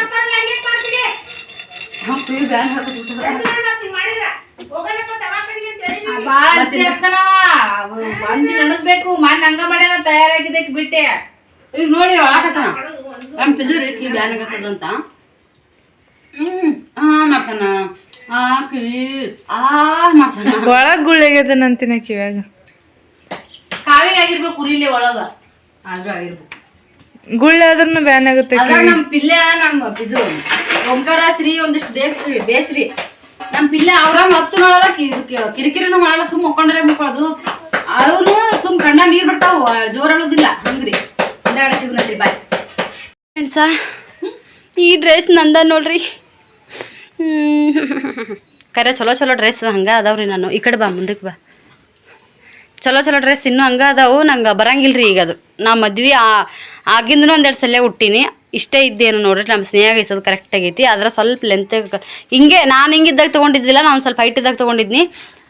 ಬಂದಿ ನಡೆಸ್ಬೇಕು ಮನ್ ಹಂಗ ಮಾಡ್ಯಾನ ತಯಾರಾಗಿದ್ದಕ್ಕೆ ಬಿಟ್ಟೆ. ಈಗ ನೋಡಿ ಒಳಕತ್ತಾನ ನಮ್ ಪಿದುರಿ ಕಿ ಬ್ಯಾನ್ ಆಗತ್ತದಂತ ಹ್ಮ್ ಆ ಮಾಡ್ತಾನ. ಆ ಕಿವಿ ಆ ಮಾಡ್ತಾನ. ಒಳಗ್ ಗುಳ್ಳೆಗದನಂತಿನ ಕಿವ್ಯಾಗ. ಕಾವಿಗೆ ಆಗಿರ್ಬೇಕು ಉರಿಲಿ ಒಳಗ. ಆದ್ರೂ ಆಗಿರ್ಬೇಕು. ಗುಳ್ಳೆ ಆದ್ರೂ ಬ್ಯಾನ್ ಆಗುತ್ತೆ ಅದ್ರಾಗ ನಮ್ ಪಿಲ್ಲೆ ನಮ್ ಇದು ಓಂಕಾರ ಶ್ರೀ ಒಂದಿಷ್ಟು ಬೇಸ್ರಿ ಬೇಸ್ರಿ. ನಮ್ ಪಿಲ್ಲೆ ಅವ್ರ ಮತ್ತು ನೋಡಲ್ಲ ಕಿರಿಕಿರಿನೂ ಮಾಡಲ್ಲ ಸುಮ್ ಒಕ್ಕೊಂಡ್ರೆ ಮುಕ್ಕೊಳ್ಳೋದು ಅವನು ಸುಮ್ ಕಣ್ಣ ನೀರ್ ಬರ್ತಾವ ಜೋರ್ ಅಳೋದಿಲ್ಲ ಹಂಗ್ರಿ ಒಂದಾಡ ಸಿಗ್ನಲ್ರಿ ಬಾಯ್. ಫ್ರೆಂಡ್ಸ ಈ ಡ್ರೆಸ್ ನಂದ ನೋಡ್ರಿ. ಕರೆ ಚಲೋ ಚಲೋ ಡ್ರೆಸ್ ಹಂಗ ಅದಾವ್ರಿ ನಾನು. ಈ ಕಡೆ ಬಾ ಮುಂದಕ್ಕೆ ಬಾ. ಚಲೋ ಚಲೋ ಡ್ರೆಸ್ ಇನ್ನೂ ಹಂಗೆ ಅದಾವು, ನಂಗೆ ರೀ ಈಗ ಅದು. ನಾ ಮದ್ವೆ ಆಗಿಂದನೂ ಒಂದೆರಡು ಸಲ ಹುಟ್ಟೀನಿ ಇಷ್ಟೇ ಇದ್ದೇನು ನೋಡ್ರಿ ನಮ್ಮ ಸ್ನೇಹ ಇಸೋದು ಕರೆಕ್ಟ್ ಆಗೈತಿ. ಆದ್ರೆ ಸ್ವಲ್ಪ ಲೆಂತ್ ಹಿಂಗೆ ನಾನು ಹಿಂಗಿದ್ದಾಗ ತೊಗೊಂಡಿದ್ದಿಲ್ಲ, ನಾನು ಸ್ವಲ್ಪ ಹೈಟ್ ಇದ್ದಾಗ ತೊಗೊಂಡಿದ್ನಿ.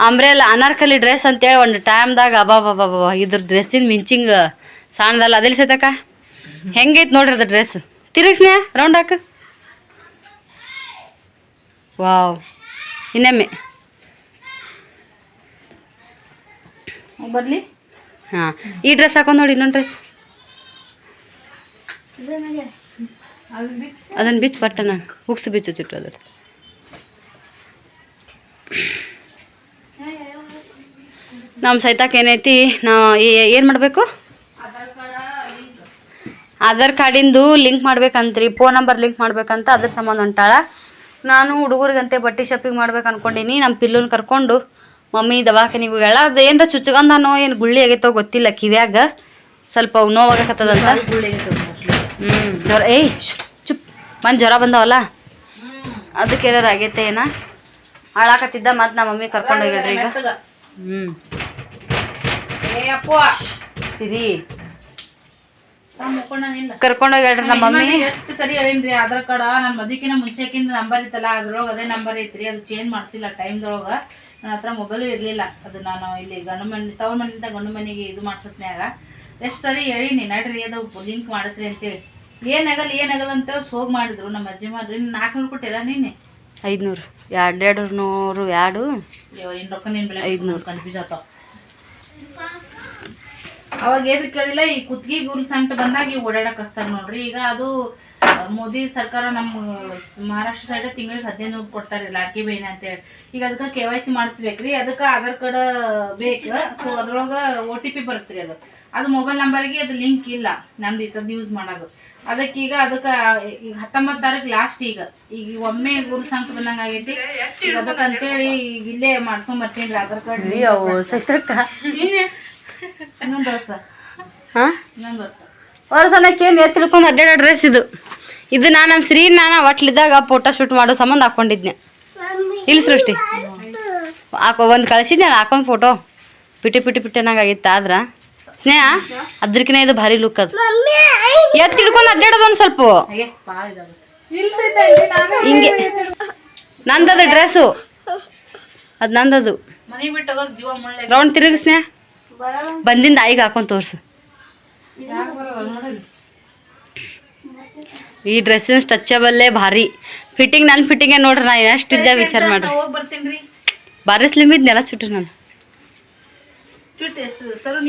ಅಂಬ್ರೆಲ್ಲ ಅನಾರ್ಕಲಿ ಡ್ರೆಸ್ ಅಂತೇಳಿ ಒಂದು ಟೈಮ್ದಾಗ ಅಬಾಬಾಬಾಬಾ ಇದ್ರ ಡ್ರೆಸ್ಸಿನ ಮಿಂಚಿಂಗ್ ಸಣ್ಣದಲ್ಲ ಅದೆಲ್ಲಿ ಸೈತಕ್ಕ ಹೆಂಗೈತೆ ನೋಡ್ರಿ ಅದು ಡ್ರೆಸ್ ತಿರುಗಿ ಸ್ನೇಹ ರೌಂಡ್ ಹಾಕು. ವಾವ್. ಇನ್ನೊಮ್ಮೆ. ಬರ್ಲಿ. ಹಾಂ, ಈ ಡ್ರೆಸ್ ಹಾಕೊಂಡು ನೋಡಿ ಇನ್ನೊಂದು ಡ್ರೆಸ್ ಅದನ್ನು ಬಿಚ್ಚು ಬಟ್ಟನ ಹುಕ್ಸ್ ಬಿಚ್ಚು ಚುಟ್ಟು ಅದ್ರ ನಮ್ಮ ಸೈತಾಕ ಏನೈತಿ, ನಾ ಏನು ಮಾಡಬೇಕು? ಆಧಾರ್ ಕಾರ್ಡಿಂದು ಲಿಂಕ್ ಮಾಡ್ಬೇಕಂತ್ರಿ, ಫೋನ್ ನಂಬರ್ ಲಿಂಕ್ ಮಾಡ್ಬೇಕಂತ ಅದ್ರ ಸಂಬಂಧ ಹೊಂಟಾಳ ನಾನು ಹುಡುಗರಿಗಂತೆ ಬಟ್ಟೆ ಶಾಪಿಂಗ್ ಮಾಡ್ಬೇಕು ಅನ್ಕೊಂಡಿನಿ ನಮ್ಮ ಪಿಲ್ಲುನ್ ಕರ್ಕೊಂಡು ಮಮ್ಮಿ ದವಾಖಾನಿಗೆ ಹೋಗ್ಯಾಳ. ಅದು ಏನರ ಚುಚ್ಚಗಂದನೋ ಏನು ಗುಳ್ಳಿ ಆಗೈತೋ ಗೊತ್ತಿಲ್ಲ ಕಿವ್ಯಾಗ. ಸ್ವಲ್ಪ ಅವು ನೋವಾಗತ್ತದಂತ ಹ್ಞೂ ಜ್ವರ ಏಯ್ ಚುಪ್. ಮನ್ ಜ್ವರ ಬಂದವಲ್ಲ? ಅದಕ್ಕೆ ಏನಾರು ಆಗೈತೆ ಏನ? ಹಾಳಾಕತ್ತಿದ್ದ ಮತ್ತು ನಮ್ಮ ಮಮ್ಮಿ ಕರ್ಕೊಂಡು ಹೋಗ್ಯಾಳ್ರಿ ಈಗ. ಹ್ಞೂ ಸಿರಿ. ನಾ ಹೇಳ್ರಿ ನಮ್ಮ ಮಮ್ಮಿ ಎಷ್ಟು ಸರಿ ಹೇಳಿನ್ರಿ ಆಧಾರ್ ಕಾರ್ಡ್ ನನ್ನ ಮದ್ವಿಕಿನ ಮುಂಚೆಕಿಂದ ನಂಬರ್ ಇತ್ತಲ್ಲ ಅದ್ರೊಳಗೆ ಅದೇ ನಂಬರ್ ಐತ್ರಿ ಅದು ಚೇಂಜ್ ಮಾಡ್ಸಿಲ್ಲ ಟೈಮ್ದೊಳಗೆ. ನನ್ನ ಹತ್ರ ಮೊಬೈಲು ಇರಲಿಲ್ಲ. ಅದು ನಾನು ಇಲ್ಲಿ ಗಂಡು ಮನೆ ತವ್ರ ಮನೆಯಿಂದ ಗಂಡು ಮನೆಗೆ ಇದು ಮಾಡ್ಸತ್ನ್ಯಾಗ. ಎಷ್ಟು ಸರಿ ಹೇಳಿನಿ ನಡ್ರಿ ಅದು ಲಿಂಕ್ ಮಾಡಿಸ್ರಿ ಅಂತೇಳಿ. ಏನಾಗಲ್ಲ ಏನಾಗಲ್ಲ ಅಂತ ಸೋಗ್ ಮಾಡಿದ್ರು. ನಮ್ಮ ಅಜ್ಜಿ ಮಾಡ್ರಿ ನಾಲ್ಕುನೂರು ಕೊಟ್ಟಿರ ನೀನೆ ಐದುನೂರು ಎರಡು ಎರಡು. ನೂರು ಎರಡು ನಿನ್ ಐದ್ನೂರು. ಕನ್ಫ್ಯೂಸ್ ಆತಾವ. ಅವಾಗ ಎದ್ರ ಕೇಳಿಲ್ಲ ಈ ಕುತ್ತಿಗೆ ಗುರು ಸಂಕಟ ಬಂದಾಗ ಈಗ ಓಡಾಡಕ್ ಹಸ್ತಾರ ನೋಡ್ರಿ. ಈಗ ಅದು ಮೋದಿ ಸರ್ಕಾರ ನಮ್ಮ ಮಹಾರಾಷ್ಟ್ರ ಸೈಡ್ ತಿಂಗಳಿಗೆ ಹದಿನೈದು ನೂರು ಕೊಡ್ತಾರೆ ಲಾಟ್ಕಿ ಬೇನ ಅಂತೇಳಿ ಈಗ ಅದಕ್ಕೆ ಕೆ ವೈ ಸಿ ಮಾಡಿಸ್ಬೇಕ್ರಿ ಅದಕ್ಕೆ ಆಧಾರ್ ಕಾರ್ಡ್ ಬೇಕು. ಸೊ ಅದ್ರೊಳಗೆ ಓ ಟಿ ಪಿ ಬರುತ್ತೆ ಅದು. ಅದು ಮೊಬೈಲ್ ನಂಬರ್ಗೆ ಅದು ಲಿಂಕ್ ಇಲ್ಲ ನಂದು ಈ ಸದ್ ಯೂಸ್ ಮಾಡೋದು. ಅದಕ್ಕೆ ಈಗ ಅದಕ್ಕೆ ಈಗ ಹತ್ತೊಂಬತ್ತು ತಾರೀಕು ಲಾಸ್ಟ್ ಈಗ. ಈಗ ಒಮ್ಮೆ ಗುರು ಸಂಕಟ ಬಂದಂಗೆ ಆಗೈತಿ. ಈಗ ಅದಕ್ಕೆ ಅಂತೇಳಿ ಈಗ ಇಲ್ಲೇ ಮಾಡ್ಕೊಂಡ್ ಬರ್ತೀನಿ ಆಧಾರ್ ಕಾರ್ಡ್ ಹಾಂ? ಇನ್ನೊಂದು ವರ್ಷ. ವರ್ಷನಕ್ಕೆ ಏನು ಎತ್ತು ಹಿಡ್ಕೊಂಡು ಅಡ್ಡಾಡೋ ಡ್ರೆಸ್ ಇದು? ಇದು ನಾನು ನಮ್ಮ ಸ್ತ್ರೀ ನಾನು ಒಟ್ಲಿದ್ದಾಗ ಫೋಟೋ ಶೂಟ್ ಮಾಡೋ ಸಂಬಂಧ ಹಾಕೊಂಡಿದ್ನೆ. ಇಲ್ಲಿ ಸೃಷ್ಟಿ. ಹಾಕೋ ಒಂದು ಕಳಿಸಿದ್ನಿ ನಾನು ಹಾಕೊಂಡು ಫೋಟೋ ಪಿಟಿ ಪಿಟಿ ಪಿಟಿ ಆಗಿತ್ತು ಆದ್ರೆ? ಸ್ನೇಹ ಅದ್ರಕಿನ ಇದು ಭಾರಿ ಲುಕ್ ಅದು. ಎತ್ತು ಹಿಡ್ಕೊಂಡು ಅಡ್ಡಾಡೋದು ಒಂದು ಸ್ವಲ್ಪ. ಹಾಗೆ. ನಂದದು ಡ್ರೆಸ್ಸು ಅದು ನಂದದು. ರೌಂಡ್ ತಿರುಗಿ ಸ್ನೇಹ. ಬಂದಿಂದ ಆಯಿಗೆ ಹಾಕೊಂಡು ತೋರಿಸು. ಈ ಡ್ರೆಸ್ಸಿನ ಸ್ಟ್ರೆಚಬಲ್ಲೇ ಭಾರಿ. ಫಿಟ್ಟಿಂಗ್ ನನ್ನ ಫಿಟ್ಟಿಂಗೇ ನೋಡ್ರಿ ನಾ ಎಷ್ಟಿದ್ದೆ ವಿಚಾರ ಮಾಡ್ರಿ. ಭಾರಿ ಸ್ಲಿಮ್ ಇದ್ನೆಲ್ಲ ಚುಟ್ರಿ ನಾನು. ಸರ್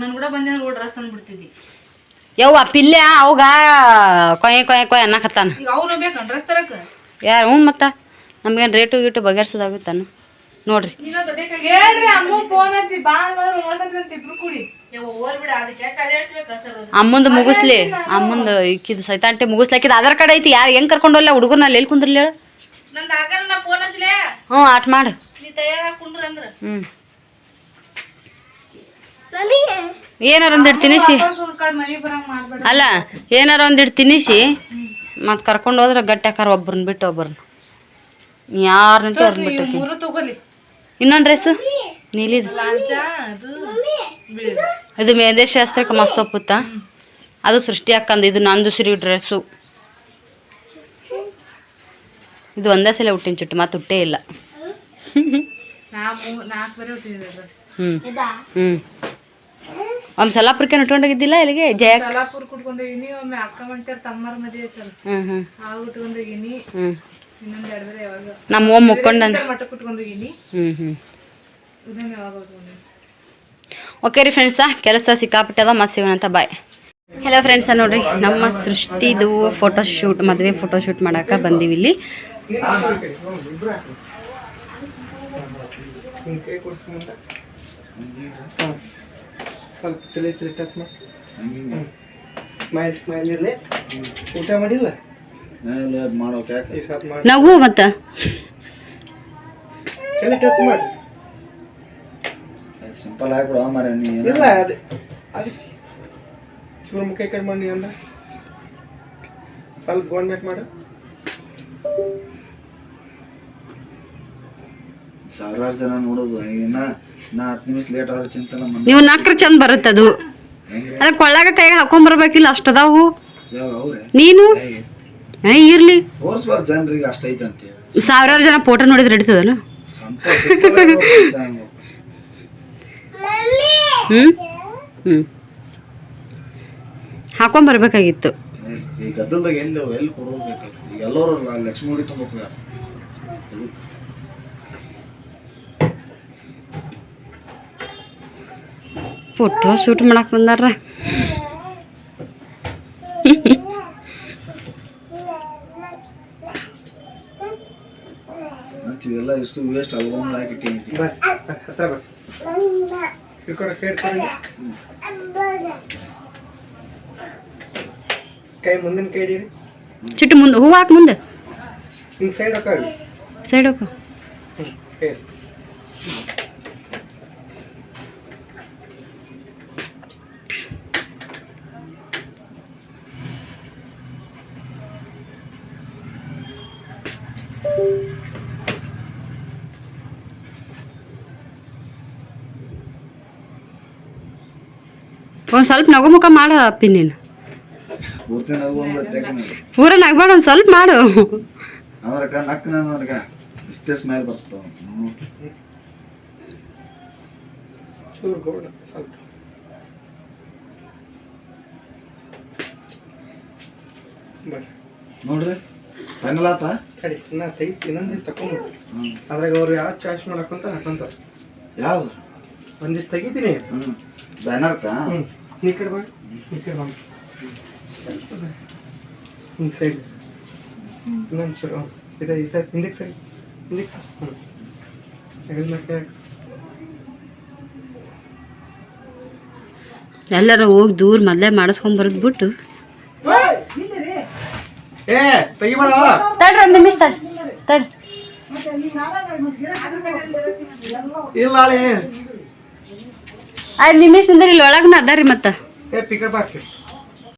ನನ್ನ ಕೂಡ ಬಂದೆ ರೋಡ್ ಡ್ರೆಸ್ ಅಂದ್ಬಿಡ್ತಿದ್ದಿ ಯವ್ವ ಪಿಲ್ಲೆ ಅವಾಗ ಕೊಯ್ ಕೊಯ್ ಕೊಯ್ ಅನ್ನಕತ್ತಾನ. ಅವನು ಬೇಕಂದ್ರೆ ಯಾರು ಹ್ಞೂ ಮತ್ತು. ನಮ್ಗೇನು ರೇಟು ಗೀಟು ಬಗೆಹರ್ಸೋದಾಗುತ್ತಾನು? ನೋಡ್ರಿ. ಅಮ್ಮಂದ ಮುಗಿಸ್ಲಿ. ಅಮ್ಮಂದ ಇಕ್ಕಿದ ಸೈತಾಂಟೆ ಮುಗಿಸ್ಲಾಕಿದ್ ಆಧಾರ್ ಕಾರ್ಡ್ ಐತಿ ಯಾರು ಹೆಂಗೆ ಕರ್ಕೊಂಡಲ್ಲ ಹುಡುಗರ್ನ ಅಲ್ಲಿ ಎಲ್ಲಿ ಕುಂದ್ರಲಿ ಹೇಳು. ನಂದು ಆಗಲ್ಲ ಫೋನ್ ಹಚ್ಚಲೇ ಹ್ಞೂ ಆಟ ಮಾಡು. ಹ್ಞೂ ಏನಾರ ಒಂದಿಟ್ಟು ತಿನ್ನಿಸಿ ಮನೆ ಬರಂಗ್ ಮಾಡ್ಬೇಡ. ಅಲ್ಲ ಏನಾರ ಒಂದಿಟ್ಟು ತಿನ್ನಿಸಿ ಮತ್ತು ಕರ್ಕೊಂಡು ಹೋದ್ರೆ ಗಟ್ಟಿ ಹಾಕಾರ ಒಬ್ರನ್ನ ಬಿಟ್ಟು ಒಬ್ಬರನ್ನ ಯಾರನ್ನ ಅವ್ರನ್ನ ಬಿಟ್ಟು ಹೋಕ್ಕಿ. ಮೂರು ತಗೋಲಿ. ಇನ್ನೊಂದು ಡ್ರೆಸ್ಸು ನೀಲಿದು. ಇದು ಮೇದೇ ಶಾಸ್ತ್ರಕ್ಕೆ ಮಸ್ತ್ ಒಪ್ಪುತ್ತಾ? ಅದು ಸೃಷ್ಟಿ ಹಾಕಂದು ಇದು ನಂದು ಸಿರಿ ಡ್ರೆಸ್ಸು ಇದು ಒಂದೇ ಸಲ ಹುಟ್ಟಿನ ಚುಟ್ಟು ಮತ್ತೆ ಹುಟ್ಟೇ ಇಲ್ಲ. ಹ್ಞೂ ಹ್ಞೂ ಒಮ್ಮೆ ಸಲಾಪುರಕ್ಕೆ ಉಟ್ಕೊಂಡೋಗಿದ್ದಿಲ್ಲ ಇಲ್ಲಿಗೆ ಜಯ ಸಲಾಪುರ್ ಕುಟ್ಕೊಂಡೋಗಿನಿ ಒಮ್ಮೆ ಅಕ್ಕ ಮಂಟ್ಯಾರ ತಮ್ಮರ ಮದುವೆ ಹ್ಞೂ ಹ್ಞೂ ನಮ್ಮ ಓಮ್ ಮುಕ್ಕೊಂಡನ್ ಹ್ಞೂ ಓಕೆ ರೀ ಫ್ರೆಂಡ್ಸ ಕೆಲಸ ಸಿಕ್ಕಾಪಟ್ಟೆ ಅದ ಮತ್ತೆ ಸಿಗೋಣಂತ ಬಾಯ್ ಹಲೋ ಫ್ರೆಂಡ್ಸ ನೋಡ್ರಿ ನಮ್ಮ ಸೃಷ್ಟಿದು ಫೋಟೋ ಶೂಟ್ ಮದುವೆ ಫೋಟೋ ಶೂಟ್ ಮಾಡಕ್ಕೆ ಬಂದೀವಿ ಇಲ್ಲಿ. ಸ್ವಲ್ಪ ತಲೆ ತಲೆ ಟಚ್ ಮಾಡಿ. ಹಂಗಿಂಗೆ ಸ್ಮೈಲ್ ಸ್ಮೈಲ್ ಇರಲಿ. ಊಟ ಮಾಡಿಲ್ಲ? ನಗು ಮತ್ತೆ? ಟಚ್ ಮಾಡಿ. ಸಿಂಪಲ್ ಆಗ್ಬಿಡು ಮರ ನೀ ಇಲ್ಲ ಅದೇ ಅದಕ್ಕೆ ಚೂರು ಮುಖ ಕಡೆ ಮಾಡಿ ಅಂದ ಸ್ವಲ್ಪ ಗೋಣ್ಮ್ಯಾಟ್ ಮಾಡು. ಸಾವಿರಾರು ಜನ ನೋಡೋದು ಇನ್ನ ನಾ ಹತ್ತು ನಿಮಿಷ ಲೇಟ್ ಆದ್ರೆ ಚಿಂತೆ ನಮ್ಮ ನೀವು ನಾಲ್ಕರ ಚಂದ ಬರುತ್ತೆ ಅದು ಅದ ಕೊಳ್ಳಾಗ ಕೈಗೆ ಹಾಕೊಂಬರ್ಬೇಕಿಲ್ಲ ಅಷ್ಟದಾವು ಯಾವ ಅವ್ರೆ? ನೀನು? ಏ ಇರ್ಲಿ. ತೋರಿಸ್ಬಾರ್ದು ಜನರಿಗೆ ಅಷ್ಟೈತಂತೆ. ಸಾವಿರಾರು ಜನ ಫೋಟೋ ನೋಡಿದ್ರೆ ನಡೀತದಲ್ಲ? ಹ್ಞೂ ಹ್ಞೂ ಹಾಕೊಂಬರ್ಬೇಕಾಗಿತ್ತು ಈ ಗದ್ದಲ್ದಾಗ ಎಲ್ಲಿ ಎಲ್ಲಿ ಕೊಡೋಬೇಕಲ್ಲ ಈಗ ಎಲ್ಲರೂ ಲಕ್ಷ್ಮಿ ಹುಡಿ ತುಂಬಬೇಕು ಯಾರು? ಫೋಟೋ ಶೂಟ್ ಮಾಡಕ್ ಬಂದಾರ ಮತ್ತೆ ಇವೆಲ್ಲ ಇಷ್ಟು ವೇಸ್ಟ್ ಅಲ್ಬಮ್ ಹಾಕಿಟ್ಟಿ ಬರ್ ಬರ್, ಹತ್ರ ಕೈ ಮುಂದಿನ ಕೈ ಹಿಡೀರಿ. ಚಿಟ್ಟು ಮುಂದೆ ಹೂವು ಹಾಕಿ ಮುಂದೆ. ಹಿಂಗೆ ಸೈಡ್ ಹಾಕಾಗಿ ಸೈಡ್ ಹೋಗು ಹ್ಞೂ ಸ್ವಲ್ಪ ನಗು ಮುಖ ಮಾಡ ಅಪ್ಪಿ ನೀನು. ಪೂರ ನಗ್ಬೇಡ ಒಂದು ಸ್ವಲ್ಪ ಮಾಡು. ನೋಡ್ರಿ ಫೈನಲ್ ಆತ? ಕಡಿ ನಾ ತೆಗಿ ಇನ್ನೊಂದು ದಿವ್ಸ ತಗೊಂಡು ಅದ್ರಾಗ ಅವ್ರು ಯಾವ ಚಾಯ್ಸ್ ಮಾಡಕ್ಕಂತ ಹಾಕೊಂತಾರೆ ಯಾವ್ದು? ಒಂದ್ ದಿವ್ಸ ತೆಗಿತೀನಿ. ಬ್ಯಾನರ್ಕ ನಿಕ್ಕಡ ಬಾ ಈ ಕಡೆ ಬಾ ಹಿಂಗೆ ಸೈಡ್ ಇನ್ನೊಂದು ಚೂರು ಇದೆ ಈ ಸೈಡ್ ಹಿಂದಕ್ಕೆ ಸರಿ ಹಿಂದಕ್ಕೆ ಸರ್ ಹ್ಞೂ ತೆಗೆದ್ಮೇಲೆ ಎಲ್ಲಾರ ಹೋಗಿ ದೂರ ಮೊದ್ಲೇ ಮಾಡಿಸ್ಕೊಂಡ್ ಬರದ್ ಬಿಟ್ಟು ಏ ತೆಗಿಬೇಡ. ತಡ್ರಿ ಒಂದ್ ನಿಮಿಷ ತಡ್ ತಡ್ ಇಲ್ಲ ಆಳೆ. ಐದ್ ನಿಮಿಷ ಅಂದ್ರೆ ಇಲ್ಲಿ ಒಳಗ್ನ ಅದಾರಿ ಮತ್ತೆ.